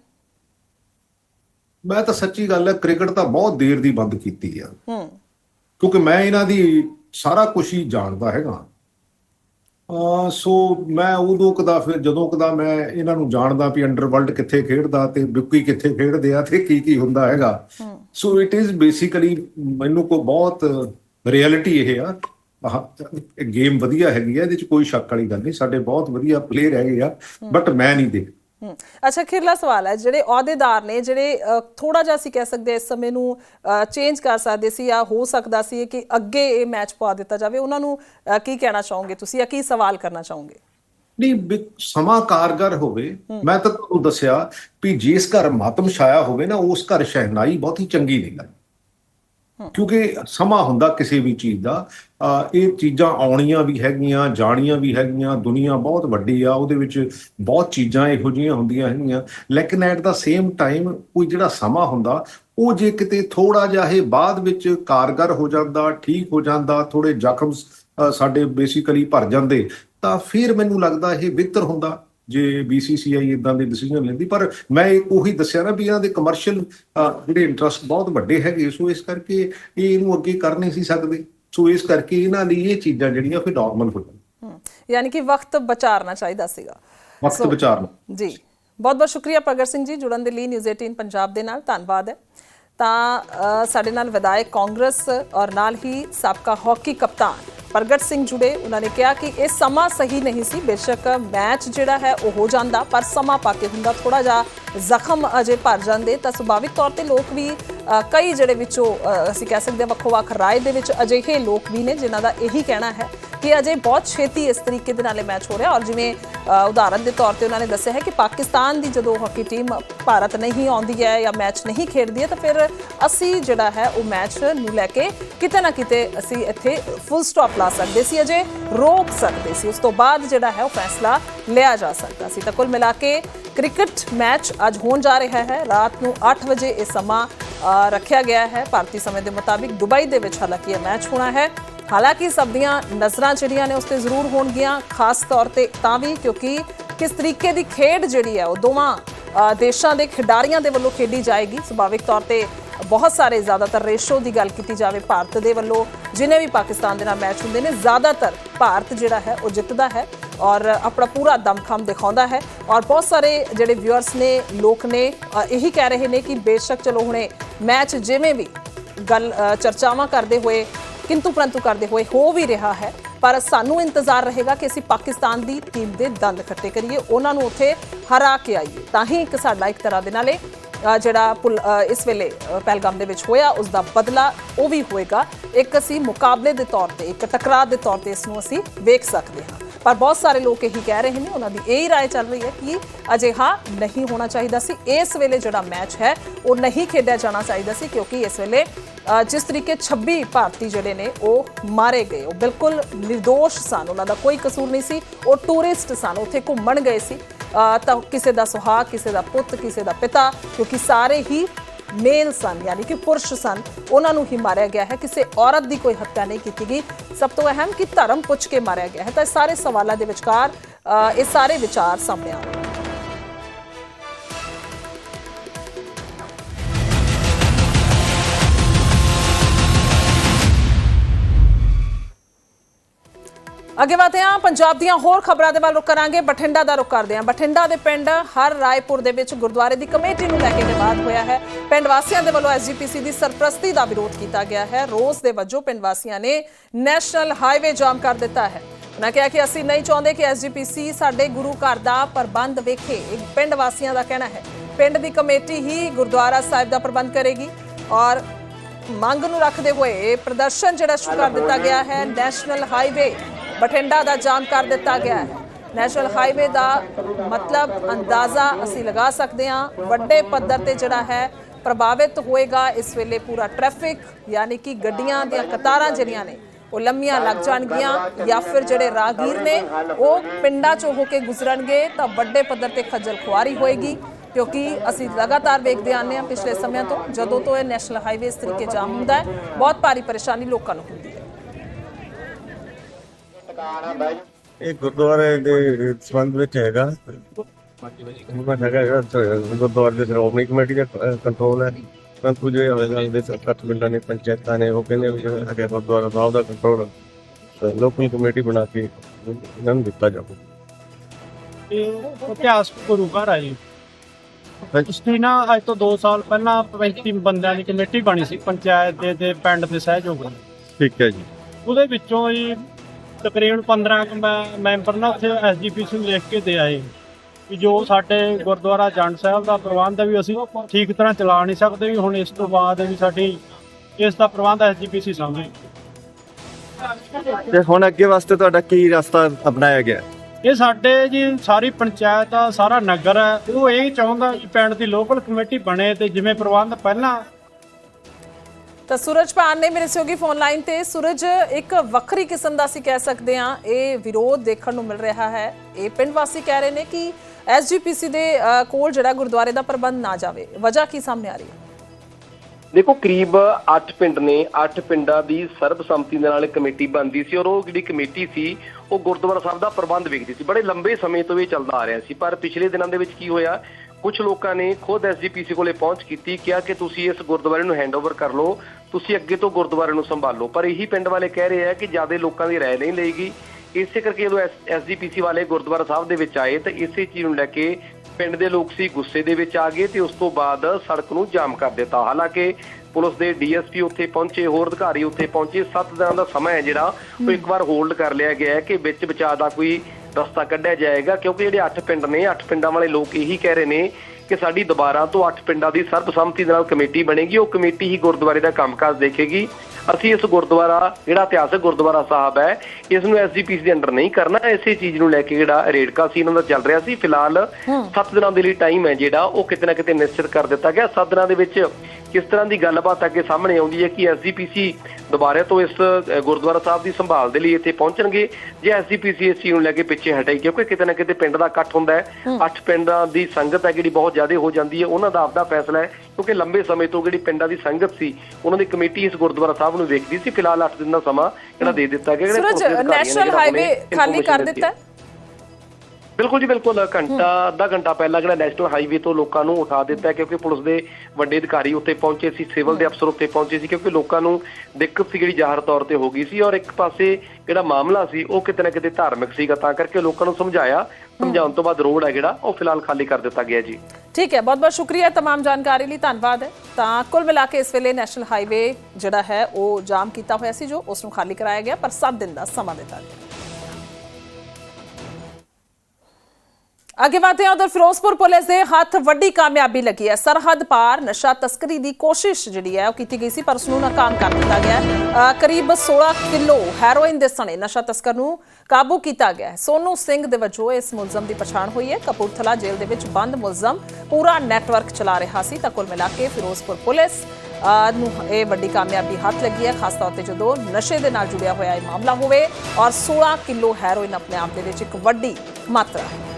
ਮੈਂ ਤਾਂ ਸੱਚੀ ਗੱਲ ਹੈ ਕ੍ਰਿਕਟ ਤਾਂ ਬਹੁਤ ਦੇਰ ਦੀ ਬੰਦ ਕੀਤੀ ਆ।
ਹੂੰ।
ਕਿਉਂਕਿ ਮੈਂ ਇਹਨਾਂ ਦੀ ਸਾਰਾ ਕੁਝ ਹੀ ਜਾਣਦਾ ਹੈਗਾ। ਸੋ ਮੈਂ ਉਦੋਂ ਕਦਾ ਫਿਰ ਜਦੋਂ ਕਦਾ ਮੈਂ ਇਹਨਾਂ ਨੂੰ ਜਾਣਦਾ ਵੀ ਅੰਡਰਵਰਲਡ ਕਿੱਥੇ ਖੇਡਦਾ ਤੇ ਬਿੱਕੀ ਕਿੱਥੇ ਖੇਡਦੇ ਆ ਤੇ ਕੀ ਕੀ ਹੁੰਦਾ ਹੈਗਾ। ਸੋ ਇਟ ਇਜ਼ ਬੇਸਿਕਲੀ ਮੈਨੂੰ ਕੋ ਬਹੁਤ ਰਿਐਲਿਟੀ ਇਹ ਆ। ਗੇਮ ਵਧੀਆ ਹੈਗੀ ਆ ਇਹਦੇ ਚ ਕੋਈ ਸ਼ੱਕ ਵਾਲੀ ਗੱਲ ਨਹੀਂ। ਸਾਡੇ ਬਹੁਤ ਵਧੀਆ ਪਲੇਅਰ ਹੈਗੇ ਆ ਬਟ ਮੈਂ ਨਹੀਂ ਦੇਖ
ਅੱਛਾ ਅਖੀਰਲਾ ਸਵਾਲ ਹੈ ਜਿਹੜੇ ਅਹੁਦੇਦਾਰ ਨੇ ਜਿਹੜੇ ਥੋੜਾ ਜਿਹਾ ਅਸੀਂ ਕਹਿ ਸਕਦੇ ਇਸ ਸਮੇਂ ਨੂੰ ਚੇਂਜ ਕਰ ਸਕਦੇ ਸੀ ਜਾਂ ਹੋ ਸਕਦਾ ਸੀ ਕਿ ਅੱਗੇ ਇਹ ਮੈਚ ਪਵਾ ਦਿੱਤਾ ਜਾਵੇ ਉਹਨਾਂ ਨੂੰ ਕੀ ਕਹਿਣਾ ਚਾਹੋਗੇ ਤੁਸੀਂ ਜਾਂ ਕੀ ਸਵਾਲ ਕਰਨਾ ਚਾਹੋਗੇ?
ਨਹੀਂ ਸਮਾਂ ਕਾਰਗਰ ਹੋਵੇ ਮੈਂ ਤਾਂ ਤੁਹਾਨੂੰ ਦੱਸਿਆ ਵੀ ਜਿਸ ਘਰ ਮਾਤਮ ਛਾਇਆ ਹੋਵੇ ਨਾ ਉਸ ਘਰ ਸ਼ਹਿਨਾਈ ਬਹੁਤੀ ਚੰਗੀ ਨਹੀਂ ਲੱਗਦੀ। ਕਿਉਂਕਿ ਸਮਾਂ ਹੁੰਦਾ ਕਿਸੇ ਵੀ ਚੀਜ਼ ਦਾ ਇਹ ਚੀਜ਼ਾਂ ਆਉਣੀਆਂ ਵੀ ਹੈਗੀਆਂ, ਜਾਣੀਆਂ ਵੀ ਹੈਗੀਆਂ, ਦੁਨੀਆ ਬਹੁਤ ਵੱਡੀ ਆ, ਉਹਦੇ ਵਿੱਚ ਬਹੁਤ ਚੀਜ਼ਾਂ ਇਹੋ ਜਿਹੀਆਂ ਹੁੰਦੀਆਂ ਹੈਗੀਆਂ। ਲੇਕਿਨ ਐਟ ਦਾ ਸੇਮ ਟਾਈਮ ਕੋਈ ਜਿਹੜਾ ਸਮਾਂ ਹੁੰਦਾ, ਉਹ ਜੇ ਕਿਤੇ ਥੋੜਾ ਜਿਹਾ ਇਹ ਬਾਅਦ ਵਿੱਚ ਕਾਰਗਰ ਹੋ ਜਾਂਦਾ, ਠੀਕ ਹੋ ਜਾਂਦਾ ਥੋੜੇ ਜ਼ਖਮ ਸਾਡੇ ਬੇਸਿਕਲੀ ਭਰ ਜਾਂਦੇ, ਤਾਂ ਫਿਰ ਮੈਨੂੰ ਲੱਗਦਾ ਇਹ ਬਿਹਤਰ ਹੁੰਦਾ। ਜੇ BCCI ਇਦਾਂ ਦੇ ਡਿਸੀਜਨ ਲੈਂਦੀ ਪਰ ਮੈਂ ਉਹੀ ਦੱਸਿਆ ਨਾ ਵੀ ਇਹਨਾਂ ਦੇ ਕਮਰਸ਼ੀਅਲ ਜਿਹੜੇ ਇੰਟਰਸਟ ਬਹੁਤ ਵੱਡੇ ਹੈਗੇ ਸੋ ਇਸ ਕਰਕੇ ਇਹ ਇਹਨੂੰ ਅੱਗੇ ਕਰ ਨਹੀਂ ਸੀ ਸਕਦੇ। ਸੋ ਇਸ ਕਰਕੇ ਇਹਨਾਂ ਲਈ ਇਹ ਚੀਜ਼ਾਂ ਜਿਹੜੀਆਂ ਫਿਰ ਨਾਰਮਲ ਹੋ
ਹਮ, ਯਾਨੀ ਕਿ ਵਕਤ ਬਚਾਰਨਾ ਚਾਹੀਦਾ ਸੀਗਾ।
ਵਕਤ
So,
ਵਿਚਾਰਨਾ
ਜੀ ਬਹੁਤ ਬਹੁਤ ਸ਼ੁਕਰੀਆ ਪ੍ਰਗਟ ਸਿੰਘ ਜੀ ਜੁੜਨ ਦੇ ਲਈ ਨਿਊਜ਼ 18 ਪੰਜਾਬ ਦੇ ਨਾਲ ਧੰਨਵਾਦ। ਹੈ ਤਾਂ ਸਾਡੇ ਨਾਲ ਵਿਧਾਇਕ ਕਾਂਗਰਸ ਔਰ ਨਾਲ ਹੀ ਸਾਬਕਾ ਹਾਕੀ ਕਪਤਾਨ ਪ੍ਰਗਟ ਸਿੰਘ ਜੁੜੇ, ਉਹਨਾਂ ਨੇ ਕਿਹਾ ਕਿ ਇਹ ਸਮਾਂ ਸਹੀ ਨਹੀਂ ਸੀ। ਬੇਸ਼ੱਕ ਮੈਚ ਜਿਹੜਾ ਹੈ ਉਹ ਹੋ ਜਾਂਦਾ, ਪਰ ਸਮਾਂ ਪਾ ਕੇ ਹੁੰਦਾ ਥੋੜਾ ਜਿਹਾ ਜ਼ਖਮ ਅਜੇ ਭਰ ਜਾਂਦੇ। ਤਾਂ ਸੁਭਾਵਿਕ ਤੌਰ ਤੇ ਲੋਕ ਵੀ ਕਈ ਜਿਹੜੇ ਵਿੱਚੋਂ ਅਸੀਂ ਕਹਿ ਸਕਦੇ ਹਾਂ ਵੱਖੋ-ਵੱਖ ਰਾਏ ਦੇ ਵਿੱਚ ਅਜਿਹੇ ਲੋਕ ਵੀ ਨੇ ਜਿਨ੍ਹਾਂ ਦਾ ਇਹੀ ਕਹਿਣਾ ਹੈ ਕਿ ਅਜੇ ਬਹੁਤ ਛੇਤੀ ਇਸ ਤਰੀਕੇ ਦੇ ਨਾਲ ਇਹ ਮੈਚ ਹੋ ਰਿਹਾ ਔਰ ਜਿਵੇਂ ਉਦਾਹਰਨ ਦੇ ਤੌਰ ਤੇ ਉਹਨਾਂ ਨੇ ਦੱਸਿਆ ਹੈ ਕਿ ਪਾਕਿਸਤਾਨ ਦੀ ਜਦੋਂ ਹਾਕੀ ਟੀਮ ਭਾਰਤ ਨਹੀਂ ਆਉਂਦੀ ਹੈ ਜਾਂ ਮੈਚ ਨਹੀਂ ਖੇਡਦੀ ਹੈ ਤਾਂ ਫਿਰ ਅਸੀਂ ਜਿਹੜਾ ਹੈ ਉਹ ਮੈਚ ਨੂੰ ਲੈ ਕੇ ਕਿਤੇ ਨਾ ਕਿਤੇ ਅਸੀਂ ਇੱਥੇ ਫੁੱਲ ਸਟਾਪ ਲਾ ਸਕਦੇ ਸੀ, ਅਜੇ ਰੋਕ ਸਕਦੇ ਸੀ। ਉਸ ਤੋਂ ਬਾਅਦ ਜਿਹੜਾ ਹੈ ਉਹ ਫੈਸਲਾ ਲਿਆ ਜਾ ਸਕਦਾ ਸੀ। ਤਾਂ ਕੁੱਲ ਮਿਲਾ ਕੇ ਕ੍ਰਿਕਟ ਮੈਚ ਅੱਜ ਹੋਣ ਜਾ ਰਿਹਾ ਹੈ। ਰਾਤ ਨੂੰ 8 ਵਜੇ ਇਹ ਸਮਾਂ ਰੱਖਿਆ ਗਿਆ ਹੈ। ਭਾਰਤੀ ਸਮੇਂ ਦੇ ਮੁਤਾਬਿਕ ਦੁਬਈ ਦੇ ਵਿੱਚ ਹਾਲਾਂਕਿ ਇਹ ਮੈਚ ਹੋਣਾ ਹੈ। ਹਾਲਾਂਕਿ ਸਭ ਦੀਆਂ ਨਜ਼ਰਾਂ ਜਿਹੜੀਆਂ ਨੇ ਉਸ ਤੇ ਜ਼ਰੂਰ ਹੋਣਗੀਆਂ, ਖਾਸ ਤੌਰ ਤੇ ਤਾਂ ਵੀ, ਕਿਉਂਕਿ ਕਿਸ ਤਰੀਕੇ ਦੀ ਖੇਡ ਜਿਹੜੀ ਹੈ, ਉਹ ਦੋਵਾਂ ਦੇਸ਼ਾਂ ਦੇ ਖਿਡਾਰੀਆਂ ਦੇ ਵੱਲੋਂ ਖੇਡੀ ਜਾਏਗੀ। ਸੁਭਾਵਿਕ ਤੌਰ ਤੇ ਬਹੁਤ ਸਾਰੇ ਜ਼ਿਆਦਾਤਰ ਰੇਸ਼ੋ ਦੀ ਗੱਲ ਕੀਤੀ ਜਾਵੇ, ਭਾਰਤ ਦੇ ਵੱਲੋਂ ਜਿਨੇ ਵੀ ਪਾਕਿਸਤਾਨ ਦੇ ਨਾਲ ਮੈਚ ਹੁੰਦੇ ਨੇ, ਜ਼ਿਆਦਾਤਰ ਭਾਰਤ ਜਿਹੜਾ ਹੈ, ਉਹ ਜਿੱਤਦਾ ਹੈ ਔਰ ਆਪਣਾ ਪੂਰਾ ਦਮਖਮ ਦਿਖਾਉਂਦਾ ਹੈ। ਔਰ ਬਹੁਤ ਸਾਰੇ ਜਿਹੜੇ ਵਿਊਅਰਸ ਨੇ, ਲੋਕ ਨੇ ਇਹੀ ਕਹਿ ਰਹੇ ਨੇ ਕਿ ਬੇਸ਼ੱਕ ਚਲੋ ਹੁਣੇ ਮੈਚ ਜਿਵੇਂ ਵੀ ਗੱਲ ਚਰਚਾਵਾਂ ਕਰਦੇ ਹੋਏ ਕਿੰਤੂ ਪ੍ਰੰਤੂ ਕਰਦੇ ਹੋਏ ਹੋ ਵੀ ਰਿਹਾ ਹੈ ਪਰ ਸਾਨੂੰ ਇੰਤਜ਼ਾਰ ਰਹੇਗਾ ਕਿ ਅਸੀਂ ਪਾਕਿਸਤਾਨ ਦੀ ਟੀਮ ਦੇ ਦੰਦ ਖੱਟੇ ਕਰੀਏ ਉਹਨਾਂ ਨੂੰ ਉੱਥੇ ਹਰਾ ਕੇ ਆਈਏ ਤਾਂ ਹੀ ਇੱਕ ਸਾਡਾ ਇੱਕ ਤਰ੍ਹਾਂ ਦੇ ਨਾਲੇ ਅ, ਜਿਹੜਾ ਪੁਲ- ਅ, ਇਸ ਵੇਲੇ ਅ, ਪਹਿਲਗਾਮ ਦੇ ਵਿੱਚ ਹੋਇਆ ਉਸ ਦਾ ਬਦਲਾ ਉਹ ਵੀ ਹੋਏਗਾ ਇੱਕ ਅਸੀਂ ਮੁਕਾਬਲੇ ਦੇ ਤੌਰ ਤੇ ਇੱਕ ਟਕਰਾਅ ਦੇ ਤੌਰ ਤੇ ਇਸ ਨੂੰ ਅਸੀਂ ਵੇਖ ਸਕਦੇ ਹਾਂ ਪਰ ਬਹੁਤ ਸਾਰੇ ਲੋਕ ਇਹੀ ਕਹਿ ਰਹੇ ਨੇ ਉਹਨਾਂ ਦੀ ਇਹ ਹੀ رائے ਚੱਲ ਰਹੀ ਹੈ ਕਿ ਅਜਿਹਾ ਨਹੀਂ ਹੋਣਾ ਚਾਹੀਦਾ ਸੀ ਇਸ ਵੇਲੇ ਜਿਹੜਾ ਮੈਚ ਹੈ ਉਹ ਨਹੀਂ ਖੇਡਿਆ ਜਾਣਾ ਚਾਹੀਦਾ ਸੀ ਕਿਉਂਕਿ ਇਸ ਵੇਲੇ ਅ, ਜਿਸ ਤਰੀਕੇ 26 ਭਾਰਤੀ ਜਿਹੜੇ ਨੇ, ਉਹ ਮਾਰੇ ਗਏ। ਉਹ ਬਿਲਕੁਲ નિર્ਦੋਸ਼ ਸਨ। ਉਹਨਾਂ ਦਾ ਕੋਈ ਕਸੂਰ ਨਹੀਂ ਸੀ। ਉਹ ਟੂਰਿਸਟ ਸਨ। ਉੱਥੇ ਘੁੰਮਣ ਗਏ ਸੀ। ਤਾਂ ਕਿਸੇ ਦਾ ਸੁਹਾਗ, ਕਿਸੇ ਦਾ ਪੁੱਤ, ਕਿਸੇ ਦਾ ਪਿਤਾ, ਕਿਉਂਕਿ ਸਾਰੇ ਹੀ ਮੇਲ ਸਨ, ਯਾਨੀ ਕਿ ਪੁਰਸ਼ ਸਨ। ਉਹਨਾਂ ਨੂੰ ਹੀ ਮਾਰਿਆ ਗਿਆ ਹੈ। ਕਿਸੇ ਔਰਤ ਦੀ ਕੋਈ ਹੱਤਿਆ ਨਹੀਂ ਕੀਤੀ ਗਈ। ਸਭ ਤੋਂ ਅਹਿਮ ਕਿ ਧਰਮ ਪੁੱਛ ਕੇ ਮਾਰਿਆ ਗਿਆ ਹੈ। ਤਾਂ ਇਹ ਸਾਰੇ ਸਵਾਲਾਂ ਦੇ ਵਿਚਕਾਰ ਇਹ ਸਾਰੇ ਵਿਚਾਰ ਸਾਹਮਣੇ ਆ ਰਹੇ ਅੱਗੇ ਵਧਦੇ ਹਾਂ। ਪੰਜਾਬ ਦੀਆਂ ਹੋਰ ਖਬਰਾਂ ਦੇ ਵੱਲ ਰੁਕ ਕਰਾਂਗੇ। ਬਠਿੰਡਾ ਦਾ ਰੁਕ ਕਰਦੇ ਹਾਂ। ਬਠਿੰਡਾ ਦੇ ਪਿੰਡ ਹਰ ਰਾਏਪੁਰ ਦੇ ਵਿੱਚ ਗੁਰਦੁਆਰੇ ਦੀ ਕਮੇਟੀ ਨੂੰ ਲੈ ਕੇ ਵਿਵਾਦ ਹੋਇਆ ਹੈ। ਪਿੰਡ ਵਾਸੀਆਂ ਦੇ ਵੱਲੋਂ ਐਸਜੀਪੀਸੀ ਦੀ ਸਰਪ੍ਰਸਤੀ ਦਾ ਵਿਰੋਧ ਕੀਤਾ ਗਿਆ ਹੈ। ਰੋਸ ਦੇ ਵਜੋਂ ਪਿੰਡ ਵਾਸੀਆਂ ਨੇ ਨੈਸ਼ਨਲ ਹਾਈਵੇ ਜਾਮ ਕਰ ਦਿੱਤਾ ਹੈ। ਉਹਨਾਂ ਕਿਹਾ ਕਿ ਅਸੀਂ ਨਹੀਂ ਚਾਹੁੰਦੇ ਕਿ ਐਸਜੀਪੀਸੀ ਸਾਡੇ ਗੁਰੂ ਘਰ ਦਾ ਪ੍ਰਬੰਧ ਵੇਖੇ। ਇਹ ਪਿੰਡ ਵਾਸੀਆਂ ਦਾ ਕਹਿਣਾ ਹੈ। ਪਿੰਡ ਦੀ ਕਮੇਟੀ ਹੀ ਗੁਰਦੁਆਰਾ ਸਾਹਿਬ ਦਾ ਪ੍ਰਬੰਧ ਕਰੇਗੀ ਔਰ ਮੰਗ ਨੂੰ ਰੱਖਦੇ ਹੋਏ ਇਹ ਪ੍ਰਦਰਸ਼ਨ ਜਿਹੜਾ ਸ਼ੁਰੂ ਕਰ ਦਿੱਤਾ ਗਿਆ ਹੈ। ਨੈਸ਼ਨਲ ਹਾਈਵੇ ਬਠਿੰਡਾ ਦਾ ਜਾਮ ਕਰ ਦਿੱਤਾ ਗਿਆ ਹੈ। ਨੈਸ਼ਨਲ ਹਾਈਵੇ ਦਾ ਮਤਲਬ ਅੰਦਾਜ਼ਾ ਅਸੀਂ ਲਗਾ ਸਕਦੇ ਹਾਂ। ਵੱਡੇ ਪੱਧਰ ਤੇ ਜਿਹੜਾ ਹੈ, ਪ੍ਰਭਾਵਿਤ ਹੋਏਗਾ ਇਸ ਵੇਲੇ ਪੂਰਾ ਟ੍ਰੈਫਿਕ ਯਾਨੀ ਕਿ ਗੱਡੀਆਂ ਦੀਆਂ ਕਤਾਰਾਂ ਜਿਹੜੀਆਂ ਨੇ, ਉਹ ਲੰਮੀਆਂ ਲੱਗ ਜਾਣਗੀਆਂ ਜਾਂ ਫਿਰ ਜਿਹੜੇ ਰਾਹਗੀਰ ਨੇ, ਉਹ ਪਿੰਡਾਂ ਚੋਂ ਹੋ ਕੇ ਗੁਜ਼ਰਨਗੇ, ਤਾਂ ਵੱਡੇ ਪੱਧਰ ਤੇ ਖੱਜਲ ਖੁਆਰੀ ਹੋਏਗੀ। ਕਿਉਂਕਿ ਅਸੀਂ ਲਗਾਤਾਰ ਵੇਖਦੇ ਆਨੇ ਹਾਂ ਪਿਛਲੇ ਸਮਿਆਂ ਤੋਂ, ਜਦੋਂ ਤੋਂ ਇਹ ਨੈਸ਼ਨਲ ਹਾਈਵੇ ਇਸ ਤਰੀਕੇ ਜਾਮ ਹੁੰਦਾ ਹੈ, ਬਹੁਤ ਭਾਰੀ ਪਰੇਸ਼ਾਨੀ ਲੋਕਾਂ ਨੂੰ ਹੁੰਦੀ ਹੈ।
ਇਹ ਗੁਰਦੁਆਰੇ ਦੇ ਸੰਬੰਧ ਵਿੱਚ ਹੈਗਾ। ਮੈਂ ਹੈਗਾ ਜਿਹੜਾ ਗੁਰਦੁਆਰੇ ਦੇ ਸ਼੍ਰੋਮਣੀ ਕਮੇਟੀ ਦਾ ਕੰਟਰੋਲ ਹੈ। ਪਰੰਤੂ ਜਿਹੜੇ ਹੋਏਗਾ ਦੇ ਸੱਤ ਪਿੰਡਾਂ ਨੇ ਪੰਚਾਇਤਾਂ ਨੇ ਉਹ ਕਹਿੰਦੇ ਵੀ ਜਿਹੜਾ ਹੈਗਾ ਗੁਰਦੁਆਰਾ ਸਾਹਿਬ ਦਾ ਕੰਟਰੋਲ ਲੋਕਲ ਕਮੇਟੀ ਬਣਾ ਕੇ ਇਹਨਾਂ ਨੂੰ ਦਿੱਤਾ ਜਾਵੇ
ਇਹ ਇਤਿਹਾਸ ਗੁਰੂ ਘਰ ਆ ਜੀ। ਦੀ ਨਾ ਅੱਜ ਤੋਂ 2 ਸਾਲ ਪਹਿਲਾਂ 35 ਬੰਦਿਆਂ ਦੀ ਕਮੇਟੀ ਬਣੀ ਸੀ ਪੰਚਾਇਤ ਦੇ ਤੇ ਪਿੰਡ ਦੇ ਸਹਿਯੋਗ ਨਾਲ।
ਠੀਕ ਹੈ ਜੀ।
ਉਹਦੇ ਵਿੱਚੋਂ ਜੀ ਤਕਰੀਬਨ 15 ਕੁ ਮੈਂ- ਮੈਂਬਰ ਨਾ ਉੱਥੇ ਐਸਜੀਪੀਸੀ ਨੂੰ ਲਿਖ ਕੇ ਦੇ ਆਏ। ਕਿ ਜੋ ਸਾਡੇ ਗੁਰਦੁਆਰਾ ਜੰਡ ਸਾਹਿਬ ਦਾ ਪ੍ਰਬੰਧ ਵੀ ਅਸੀਂ ਠੀਕ ਤਰ੍ਹਾਂ ਚਲਾ ਨਹੀਂ ਸਕਦੇ ਵੀ ਹੁਣ ਇਸ ਤੋਂ ਬਾਅਦ ਵੀ ਸਾਡੀ ਇਸ ਦਾ ਪ੍ਰਬੰਧ ਐਸਜੀਪੀਸੀ ਸਾਹਮਣੇ।
ਤੇ ਹੁਣ ਅੱਗੇ ਵਾਸਤੇ ਤੁਹਾਡਾ ਕੀ ਰਸਤਾ ਅਪਣਾਇਆ ਗਿਆ?
ਇਹ ਸਾਡੇ ਜੀ ਸਾਰੀ ਪੰਚਾਇਤ ਆ ਸਾਰਾ ਨਗਰ ਹੈ ਉਹ ਇਹ ਚਾਹੁੰਦਾ ਕਿ ਪਿੰਡ ਦੀ ਲੋਕਲ ਕਮੇਟੀ ਬਣੇ ਤੇ ਜਿਵੇਂ ਪ੍ਰਬੰਧ ਪਹਿਲਾਂ
ਤਾਂ ਸੂਰਜ ਪਾਨ ਨੇ ਮੇਰੇ ਸਹਿਯੋਗੀ ਫੋਨ ਲਾਈਨ ਤੇ ਸੂਰਜ, ਇੱਕ ਵੱਖਰੀ ਕਿਸਮ ਦਾ ਅਸੀਂ ਕਹਿ ਸਕਦੇ ਹਾਂ, ਇਹ ਵਿਰੋਧ ਦੇਖਣ ਨੂੰ ਮਿਲ ਰਿਹਾ ਹੈ। ਇਹ ਪਿੰਡ ਵਾਸੀ ਕਹਿ ਰਹੇ ਨੇ ਕਿ ਐਸਜੀਪੀਸੀ ਦੇ ਕੋਲ ਜਿਹੜਾ ਗੁਰਦੁਆਰੇ ਦਾ ਪ੍ਰਬੰਧ ਨਾ ਜਾਵੇ। ਵਜ੍ਹਾ ਕੀ ਸਾਹਮਣੇ ਆ ਰਹੀ ਹੈ?
ਦੇਖੋ, ਕਰੀਬ 8 ਪਿੰਡ ਨੇ 8 ਪਿੰਡਾਂ ਦੀ ਸਰਬਸੰਮਤੀ ਦੇ ਨਾਲ ਕਮੇਟੀ ਬਣਦੀ ਸੀ ਔਰ ਉਹ ਜਿਹੜੀ ਕਮੇਟੀ ਸੀ, ਉਹ ਗੁਰਦੁਆਰਾ ਸਾਹਿਬ ਦਾ ਪ੍ਰਬੰਧ ਵੇਖਦੀ ਸੀ। ਬੜੇ ਲੰਬੇ ਸਮੇਂ ਤੋਂ ਇਹ ਚੱਲਦਾ ਆ ਰਿਹਾ ਸੀ। ਪਰ ਪਿਛਲੇ ਦਿਨਾਂ ਦੇ ਵਿੱਚ ਕੀ ਹੋਇਆ? ਕੁਝ ਲੋਕਾਂ ਨੇ ਖੁਦ ਐਸਜੀਪੀਸੀ ਕੋਲੇ ਪਹੁੰਚ ਕੀਤੀ ਕਿਹਾ ਕਿ ਤੁਸੀਂ ਇਸ ਗੁਰਦੁਆਰੇ ਨੂੰ ਹੈਂਡਓਵਰ ਕਰ ਲਓ ਤੁਸੀਂ ਅੱਗੇ ਤੋਂ ਗੁਰਦੁਆਰੇ ਨੂੰ ਸੰਭਾਲੋ। ਪਰ ਇਹੀ ਪਿੰਡ ਵਾਲੇ ਕਹਿ ਰਹੇ ਆ ਕਿ ਜ਼ਿਆਦਾ ਲੋਕਾਂ ਦੀ ਰਾਏ ਨਹੀਂ ਲਈਗੀ ਇਸੇ ਕਰਕੇ ਜਦੋਂ ਐਸਜੀਪੀਸੀ ਵਾਲੇ ਗੁਰਦੁਆਰਾ ਸਾਹਿਬ ਦੇ ਵਿੱਚ ਆਏ ਤਾਂ ਇਸੇ ਚੀਜ਼ ਨੂੰ ਲੈ ਕੇ ਪਿੰਡ ਦੇ ਲੋਕ ਸੀ ਗੁੱਸੇ ਦੇ ਵਿੱਚ ਆ ਗਏ ਤੇ ਉਸ ਤੋਂ ਬਾਅਦ ਸੜਕ ਨੂੰ ਜਾਮ ਕਰ ਦਿੱਤਾ। ਹਾਲਾਂਕਿ ਪੁਲਿਸ ਦੇ ਡੀਐਸਪੀ ਉੱਥੇ ਪਹੁੰਚੇ ਹੋਰ ਅਧਿਕਾਰੀ ਉੱਥੇ ਪਹੁੰਚੇ। 7 ਦਿਨਾਂ ਦਾ ਸਮਾਂ ਹੈ ਜਿਹੜਾ ਉਹ ਇੱਕ ਵਾਰ ਹੋਲਡ ਕਰ ਲਿਆ ਗਿਆ ਹੈ ਕਿ ਵਿੱਚ ਵਿਚਾਰ ਦਾ ਕੋਈ ਰਸਤਾ ਕੱਢਿਆ ਜਾਏਗਾ ਕਿਉਂਕਿ ਜਿਹੜੇ 8 ਪਿੰਡ ਨੇ 8 ਪਿੰਡਾਂ ਵਾਲੇ ਲੋਕ ਇਹੀ ਕਹਿ ਰਹੇ ਨੇ ਕਿ ਸਾਡੀ ਦੁਬਾਰਾ ਤੋਂ 8 ਪਿੰਡਾਂ ਦੀ ਸਰਬਸੰਮਤੀ ਨਾਲ ਕਮੇਟੀ ਬਣੇਗੀ ਉਹ ਕਮੇਟੀ ਹੀ ਗੁਰਦੁਆਰੇ ਦਾ ਕੰਮਕਾਜ ਦੇਖੇਗੀ। ਅਸੀਂ ਇਸ ਗੁਰਦੁਆਰਾ ਜਿਹੜਾ ਇਤਿਹਾਸਕ ਗੁਰਦੁਆਰਾ ਸਾਹਿਬ ਹੈ ਇਸ ਨੂੰ ਐਸਜੀਪੀਸੀ ਦੇ ਅੰਡਰ ਨਹੀਂ ਕਰਨਾ ਇਸੇ ਚੀਜ਼ ਨੂੰ ਲੈ ਕੇ ਜਿਹੜਾ ਰੇੜਕਾ ਸੀ ਇਹਨਾਂ ਦਾ ਚੱਲ ਰਿਹਾ ਸੀ। ਫਿਲਹਾਲ 7 ਦਿਨਾਂ ਦੇ ਲਈ ਟਾਈਮ ਹੈ ਜਿਹੜਾ ਉਹ ਕਿਤੇ ਨਾ ਕਿਤੇ ਨਿਸ਼ਚਿਤ ਕਰ ਦਿੱਤਾ ਗਿਆ। 7 ਦਿਨਾਂ ਦੇ ਵਿੱਚ ਕਿਸ ਤਰ੍ਹਾਂ ਦੀ ਗੱਲਬਾਤ ਅੱਗੇ ਸਾਹਮਣੇ ਆਉਂਦੀ ਹੈ ਕਿ ਐਸਜੀਪੀਸੀ ਦੁਬਾਰੇ ਤੋਂ ਇਸ ਗੁਰਦੁਆਰਾ ਸਾਹਿਬ ਦੀ ਸੰਭਾਲ ਦੇ ਲਈ ਇੱਥੇ ਪਹੁੰਚਣਗੇ ਜੇ ਐਸਜੀਪੀਸੀ ਇਸ ਚੀਜ਼ ਨੂੰ ਲੈ ਕੇ ਪਿੱਛੇ ਹਟੇਗੀ ਕਿਉਂਕਿ ਕਿਤੇ ਨਾ ਕਿਤੇ ਪਿੰਡ ਦਾ ਇਕੱਠ ਹੁੰਦਾ ਹੈ। ਅੱਠ ਪਿੰਡਾਂ ਦੀ ਸੰਗਤ ਹੈ ਜਿਹੜੀ ਬਹੁਤ ਜ਼ਿਆਦਾ ਹੋ ਜਾਂਦੀ ਹੈ ਉਹਨਾਂ ਦਾ ਆਪਦਾ ਫੈਸਲਾ ਹੈ ਕਿਉਂਕਿ ਲੰਬੇ ਸਮੇਂ ਤੋਂ ਜਿਹੜੀ ਪਿੰਡਾਂ ਦੀ ਸੰਗਤ ਸੀ ਉਹਨਾਂ ਦੀ ਕਮੇਟੀ ਇਸ ਗੁਰਦੁਆਰਾ ਸਾਹਿਬ ਨੂੰ ਵੇਖਦੀ ਸੀ ਫਿਲਹਾਲ 8 ਦਿਨ ਦਾ ਸਮਾਂ ਜਿਹੜਾ ਦੇ ਦਿੱਤਾ ਗਿਆ
ਸੂਰਜ ਨੈਸ਼ਨਲ ਹਾਈਵੇ ਖਾਲੀ ਕਰ ਦਿੱਤਾ ਹੈ?
ਬਿਲਕੁਲ ਜੀ ਬਿਲਕੁਲ ਘੰਟਾ ਅੱਧਾ ਘੰਟਾ ਪਹਿਲਾਂ ਜਿਹੜਾ ਨੈਸ਼ਨਲ ਹਾਈਵੇ ਤੋਂ ਲੋਕਾਂ ਨੂੰ ਉਠਾ ਦਿੱਤਾ ਹੈ ਕਿਉਂਕਿ ਪੁਲਿਸ ਦੇ ਵੱਡੇ ਅਧਿਕਾਰੀ ਉੱਥੇ ਪਹੁੰਚੇ ਸੀ ਸਿਵਲ ਦੇ ਅਫਸਰ ਉੱਥੇ ਪਹੁੰਚੇ ਸੀ ਕਿਉਂਕਿ ਲੋਕਾਂ ਨੂੰ ਦਿੱਕਤ ਸੀ ਜਿਹੜੀ ਜ਼ਾਹਰ ਤੌਰ ਤੇ ਹੋ ਗਈ ਸੀ ਔਰ ਇੱਕ ਪਾਸੇ ਜਿਹੜਾ ਮਾਮਲਾ ਸੀ ਉਹ ਕਿਤੇ ਨਾ ਕਿਤੇ ਧਾਰਮਿਕ ਸੀਗਾ ਤਾਂ ਕਰਕੇ ਲੋਕਾਂ ਨੂੰ ਸਮਝਾਇਆ ਸਮਝਾਉਣ ਤੋਂ ਬਾਅਦ ਰੋਡ ਹੈ ਜਿਹੜਾ ਉਹ ਫਿਲਹਾਲ ਖਾਲੀ ਕਰ ਦਿੱਤਾ ਗਿਆ ਜੀ
ਠੀਕ ਹੈ ਬਹੁਤ ਬਹੁਤ ਸ਼ੁਕਰੀਆ तमाम ਜਾਣਕਾਰੀ ਲਈ ਧੰਨਵਾਦ ਹੈ ਤਾਂ ਕੁੱਲ ਮਿਲਾ ਕੇ ਇਸ ਵੇਲੇ ਨੈਸ਼ਨਲ ਹਾਈਵੇ ਜਿਹੜਾ ਹੈ ਉਹ ਜਾਮ ਕੀਤਾ ਹੋਇਆ ਸੀ ਜੋ ਉਸ ਨੂੰ ਖਾਲੀ ਕਰਾਇਆ ਗਿਆ ਪਰ 7 ਦਿਨ ਦਾ ਸਮਾਂ ਦਿੱਤਾ ਗਿਆ ਅੱਗੇ ਵਧਦੇ ਹਾਂ ਉਧਰ ਫਿਰੋਜ਼ਪੁਰ ਪੁਲਿਸ ਦੇ ਹੱਥ ਵੱਡੀ ਕਾਮਯਾਬੀ ਲੱਗੀ ਹੈ। ਸਰਹੱਦ ਪਾਰ ਨਸ਼ਾ ਤਸਕਰੀ ਦੀ ਕੋਸ਼ਿਸ਼ ਜਿਹੜੀ ਹੈ ਉਹ ਕੀਤੀ ਗਈ ਸੀ, ਪਰ ਉਸ ਨੂੰ ਨਾਕਾਮ ਕਰ ਦਿੱਤਾ ਗਿਆ ਹੈ। ਕਰੀਬ 16 ਕਿਲੋ ਹੈਰੋਇਨ ਦੇ ਸਣੇ ਨਸ਼ਾ ਤਸਕਰ ਨੂੰ ਕਾਬੂ ਕੀਤਾ ਗਿਆ ਹੈ। ਸੋਨੂ ਸਿੰਘ ਦੇ ਵਜੋਂ ਇਸ ਮੁਲਜ਼ਮ ਦੀ ਪਛਾਣ ਹੋਈ ਹੈ। ਕਪੂਰਥਲਾ ਜੇਲ੍ਹ ਦੇ ਵਿੱਚ ਬੰਦ ਮੁਲਜ਼ਮ ਪੂਰਾ ਨੈਟਵਰਕ ਚਲਾ ਰਿਹਾ ਸੀ। ਤਾਂ ਕੁੱਲ ਮਿਲਾ ਕੇ ਫਿਰੋਜ਼ਪੁਰ ਪੁਲਿਸ ਨੂੰ ਇਹ ਵੱਡੀ ਕਾਮਯਾਬੀ ਹੱਥ ਲੱਗੀ ਹੈ। ਖਾਸ ਤੌਰ ਤੇ ਜਦੋਂ ਨਸ਼ੇ ਦੇ ਨਾਲ ਜੁੜਿਆ ਹੋਇਆ ਇਹ ਮਾਮਲਾ ਹੋਵੇ ਔਰ 16 ਕਿਲੋ ਹੈਰੋਇਨ ਆਪਣੇ ਆਪ ਦੇ ਵਿੱਚ ਇੱਕ ਵੱਡੀ ਮਾਤਰਾ ਹੈ।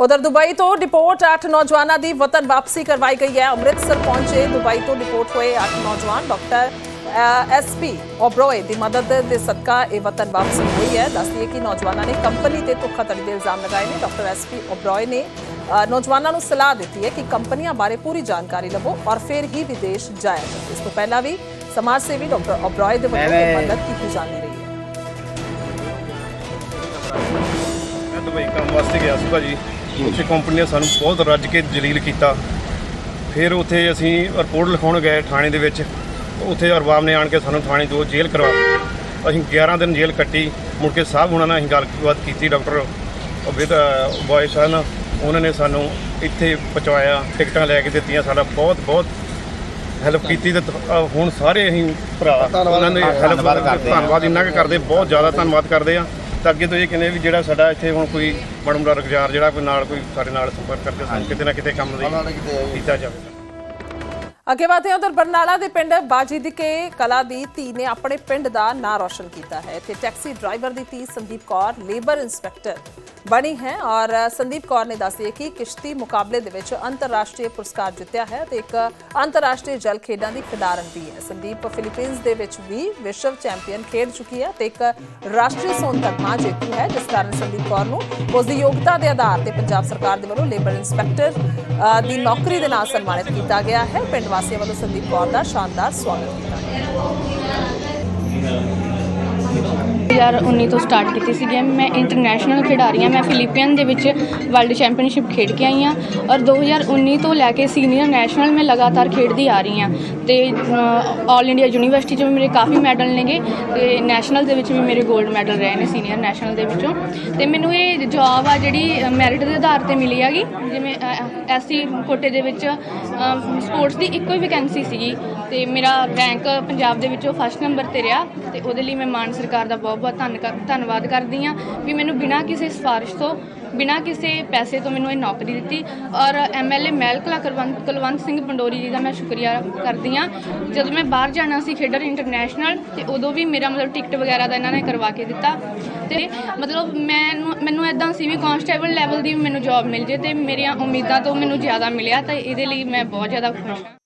ਉਧਰ ਦੁਬਈ ਤੋਂ ਡਿਪੋਰਟ 8 ਨੌਜਵਾਨਾਂ ਦੀ ਵਤਨ ਵਾਪਸੀ ਕਰਵਾਈ ਗਈ ਹੈ। ਅੰਮ੍ਰਿਤਸਰ ਪਹੁੰਚੇ ਦੁਬਈ ਤੋਂ ਡਿਪੋਰਟ ਹੋਏ 8 ਨੌਜਵਾਨ। ਡਾਕਟਰ ਐਸਪੀ ਓਬਰੋਏ ਦੀ ਮਦਦ ਦੇ ਸਦਕਾ ਇਹ ਵਤਨ ਵਾਪਸੀ ਹੋਈ ਹੈ। ਦੱਸਦੀ ਹੈ ਕਿ ਨੌਜਵਾਨਾਂ ਨੇ ਕੰਪਨੀ ਤੇ ਧੋਖਾਧੜੀ ਦੇ ਇਲਜ਼ਾਮ ਲਗਾਏ ਨੇ। ਡਾਕਟਰ ਐਸਪੀ ਓਬਰੋਏ ਨੇ ਨੌਜਵਾਨਾਂ ਨੂੰ ਸਲਾਹ ਦਿੱਤੀ ਹੈ ਕਿ ਕੰਪਨੀਆਂ ਬਾਰੇ ਪੂਰੀ ਜਾਣਕਾਰੀ ਲਵੋ ਔਰ ਫਿਰ ਹੀ ਵਿਦੇਸ਼ ਜਾਇਆ ਜਾਵੇ। ਇਸ ਤੋਂ ਪਹਿਲਾਂ ਵੀ ਸਮਾਜ ਸੇਵੀ ਡਾਕਟਰ ਓਬਰਾਏ ਦੇ ਵੱਲੋਂ ਮਦਦ ਕੀਤੀ ਜਾਂਦੀ ਰਹੀ ਹੈ।
ਮੈਂ ਦੁਬਈ ਕੰਮ ਵਾਸਤੇ ਗਿਆ ਸੀ ਭਾਜੀ। ਉੱਥੇ ਕੰਪਨੀ ਨੇ ਸਾਨੂੰ ਬਹੁਤ ਰੱਜ ਕੇ ਜਲੀਲ ਕੀਤਾ। ਫਿਰ ਉੱਥੇ ਅਸੀਂ ਰਿਪੋਰਟ ਲਿਖਾਉਣ ਗਏ ਥਾਣੇ ਦੇ ਵਿੱਚ। ਉੱਥੇ ਅਰਬਾਬ ਨੇ ਆਣ ਕੇ ਸਾਨੂੰ ਥਾਣੇ ਤੋਂ ਜੇਲ੍ਹ ਕਰਵਾ ਅਸੀਂ 11 ਦਿਨ ਜੇਲ੍ਹ ਕੱਟੀ। ਮੁੜ ਕੇ ਸਾਹਿਬ ਹੁਣਾਂ ਨਾਲ ਅਸੀਂ ਗੱਲਬਾਤ ਕੀਤੀ ਡਾਕਟਰ ਵਿਦ ਬॉय ਸਨ। ਉਹਨਾਂ ਨੇ ਸਾਨੂੰ ਇੱਥੇ ਪਹੁੰਚਾਇਆ ਟਿਕਟਾਂ ਲੈ ਕੇ ਦਿੱਤੀਆਂ। ਸਾਡਾ ਬਹੁਤ ਬਹੁਤ ਹੈਲਪ ਕੀਤੀ ਤੇ ਹੁਣ ਸਾਰੇ ਅਸੀਂ ਭਰਾ ਉਹਨਾਂ ਦੇ ਹੈਲਪ ਧੰਨਵਾਦ ਇੰਨਾ ਕੁ ਕਰਦੇ। ਬਹੁਤ ਜ਼ਿਆਦਾ ਧੰਨਵਾਦ ਕਰਦੇ ਆ ਤਾਂ ਅੱਗੇ ਤੋਂ ਇਹ ਕਹਿੰਦੇ ਵੀ ਜਿਹੜਾ ਸਾਡਾ ਇੱਥੇ ਹੁਣ ਕੋਈ ਮੜਮੜਾ ਰੁਜ਼ਗਾਰ ਜਿਹੜਾ ਕੋਈ ਨਾਲ ਕੋਈ ਸਾਡੇ ਨਾਲ ਸੰਪਰਕ ਕਰਕੇ ਸਾਨੂੰ ਕਿਤੇ ਨਾ ਕਿਤੇ ਕੰਮ ਲਈ ਕੀਤਾ ਜਾਵੇ
ਅੱਗੇ ਵਧਦੇ ਹਾਂ, ਉਧਰ ਬਰਨਾਲਾ ਦੇ ਪਿੰਡ ਬਾਜੀਦਕੇ ਕਲਾ ਦੀ ਧੀ ਨੇ ਆਪਣੇ ਪਿੰਡ ਦਾ ਨਾਂ ਰੌਸ਼ਨ ਕੀਤਾ ਹੈ। ਤੇ ਟੈਕਸੀ ਡਰਾਈਵਰ ਦੀ ਧੀ ਸੰਦੀਪ ਕੌਰ, ਲੇਬਰ ਇੰਸਪੈਕਟਰ ਬਣੀ ਹੈ ਔਰ ਸੰਦੀਪ ਕੌਰ ਨੇ ਦੱਸਿਆ ਕਿ ਕਿਸ਼ਤੀ ਮੁਕਾਬਲੇ ਦੇ ਵਿੱਚ ਅੰਤਰਰਾਸ਼ਟਰੀ ਪੁਰਸਕਾਰ ਜਿੱਤਿਆ ਹੈ ਤੇ ਇੱਕ ਅੰਤਰਰਾਸ਼ਟਰੀ ਜਲ ਖੇਡਾਂ ਦੀ ਖਿਡਾਰਨ ਵੀ ਹੈ। ਸੰਦੀਪ ਫਿਲੀਪੀਨਸ ਦੇ ਵਿੱਚ ਵੀ ਵਿਸ਼ਵ ਚੈਂਪੀਅਨ ਖੇਡ ਚੁੱਕੀ ਹੈ ਤੇ ਇੱਕ ਰਾਸ਼ਟਰੀ ਸੋਨ ਤਗਮਾ ਜਿੱਤੀ ਹੈ, ਜਿਸ ਕਾਰਨ ਸੰਦੀਪ ਕੌਰ ਨੂੰ ਉਸ ਦੀ ਯੋਗਤਾ ਦੇ ਆਧਾਰ ਤੇ ਪੰਜਾਬ ਸਰਕਾਰ ਦੇ ਵੱਲੋਂ ਲੇਬਰ ਇੰਸਪੈਕਟਰ ਦੀ ਨੌਕਰੀ ਦੇ ਨਾਲ ਸਨਮਾਨਿਤ ਕੀਤਾ ਗਿਆ ਹੈ। ਪਿੰਡ ਵਾਸੀਆਂ ਵੱਲੋਂ ਸੰਦੀਪ ਕੌਰ ਦਾ ਸ਼ਾਨਦਾਰ ਸਵਾਗਤ ਕੀਤਾ ਗਿਆ।
2019 ਤੋਂ ਸਟਾਰਟ ਕੀਤੀ ਸੀ ਗੇਮ ਮੈਂ ਇੰਟਰਨੈਸ਼ਨਲ ਖਿਡਾਰੀ ਹਾਂ, ਮੈਂ ਫਿਲੀਪੀਅਨ ਦੇ ਵਿੱਚ ਵਰਲਡ ਚੈਂਪੀਅਨਸ਼ਿਪ ਖੇਡ ਕੇ ਆਈ ਹਾਂ ਔਰ 2019 ਤੋਂ ਲੈ ਕੇ ਸੀਨੀਅਰ ਨੈਸ਼ਨਲ ਮੈਂ ਲਗਾਤਾਰ ਖੇਡਦੀ ਆ ਰਹੀ ਹਾਂ। ਤੇ ਆਲ ਇੰਡੀਆ ਯੂਨੀਵਰਸਿਟੀ 'ਚ ਵੀ ਮੇਰੇ ਕਾਫੀ ਮੈਡਲ ਨੇਗੇ ਤੇ ਨੈਸ਼ਨਲ ਦੇ ਵਿੱਚ ਵੀ ਮੇਰੇ 골ਡ ਮੈਡਲ ਰਹੇ ਨੇ ਸੀਨੀਅਰ ਨੈਸ਼ਨਲ ਦੇ ਵਿੱਚੋਂ। ਤੇ ਮੈਨੂੰ ਇਹ ਜੌਬ ਆ ਜਿਹੜੀ ਮੈਰਿਟ ਦੇ ਆਧਾਰ ਤੇ ਮਿਲੀ ਹੈਗੀ। ਜਿਵੇਂ ਐਸਸੀ ਕੋਟੇ ਦੇ ਵਿੱਚ ਸਪੋਰਟਸ ਦੀ ਇੱਕੋ ਹੀ ਵੈਕੈਂਸੀ ਸੀਗੀ। ਤੇ ਮੇਰਾ ਰੈਂਕ ਪੰਜਾਬ ਦੇ ਵਿੱਚੋਂ ਫਸਟ ਨੰਬਰ ਤੇ ਰਿਹਾ ਤੇ ਉਹਦੇ ਲਈ ਮੈਂ ਮਾਨ ਸਰਕਾਰ ਦਾ ਬਹੁਤ ਬਹੁਤ ਧੰਨ ਧੰਨਵਾਦ ਕਰਦੀ ਹਾਂ ਵੀ ਮੈਨੂੰ ਬਿਨਾਂ ਕਿਸੇ ਸਿਫਾਰਿਸ਼ ਤੋਂ, ਬਿਨਾਂ ਕਿਸੇ ਪੈਸੇ ਤੋਂ ਮੈਨੂੰ ਇਹ ਨੌਕਰੀ ਦਿੱਤੀ ਔਰ ਐਮਐਲਏ ਮਹਿਲ ਕਲਾ ਕੁਲਵੰਤ ਕੁਲਵੰਤ ਸਿੰਘ ਪੰਡੋਰੀ ਜੀ ਦਾ ਮੈਂ ਸ਼ੁਕਰੀਆ ਕਰਦੀ ਹਾਂ। ਜਦੋਂ ਮੈਂ ਬਾਹਰ ਜਾਣਾ ਸੀ ਖੇਡਰ ਇੰਟਰਨੈਸ਼ਨਲ ਤੇ ਉਦੋਂ ਵੀ ਮੇਰਾ ਮਤਲਬ ਟਿਕਟ ਵਗੈਰਾ ਦਾ ਇਹਨਾਂ ਨੇ ਕਰਵਾ ਕੇ ਦਿੱਤਾ। ਤੇ ਮਤਲਬ ਮੈਨੂੰ ਮੈਨੂੰ ਐਦਾਂ ਸੀ ਵੀ ਕਾਂਸਟੇਬਲ ਲੈਵਲ ਦੀ ਵੀ ਮੈਨੂੰ ਜੌਬ ਮਿਲ ਜੇ ਤੇ ਮੇਰੀਆਂ ਉਮੀਦਾਂ ਤੋਂ ਮੈਨੂੰ ਜ਼ਿਆਦਾ ਮਿਲਿਆ ਤਾਂ ਇਹਦੇ ਲਈ ਮੈਂ ਬਹੁਤ ਜ਼ਿਆਦਾ ਖੁਸ਼ ਹਾਂ।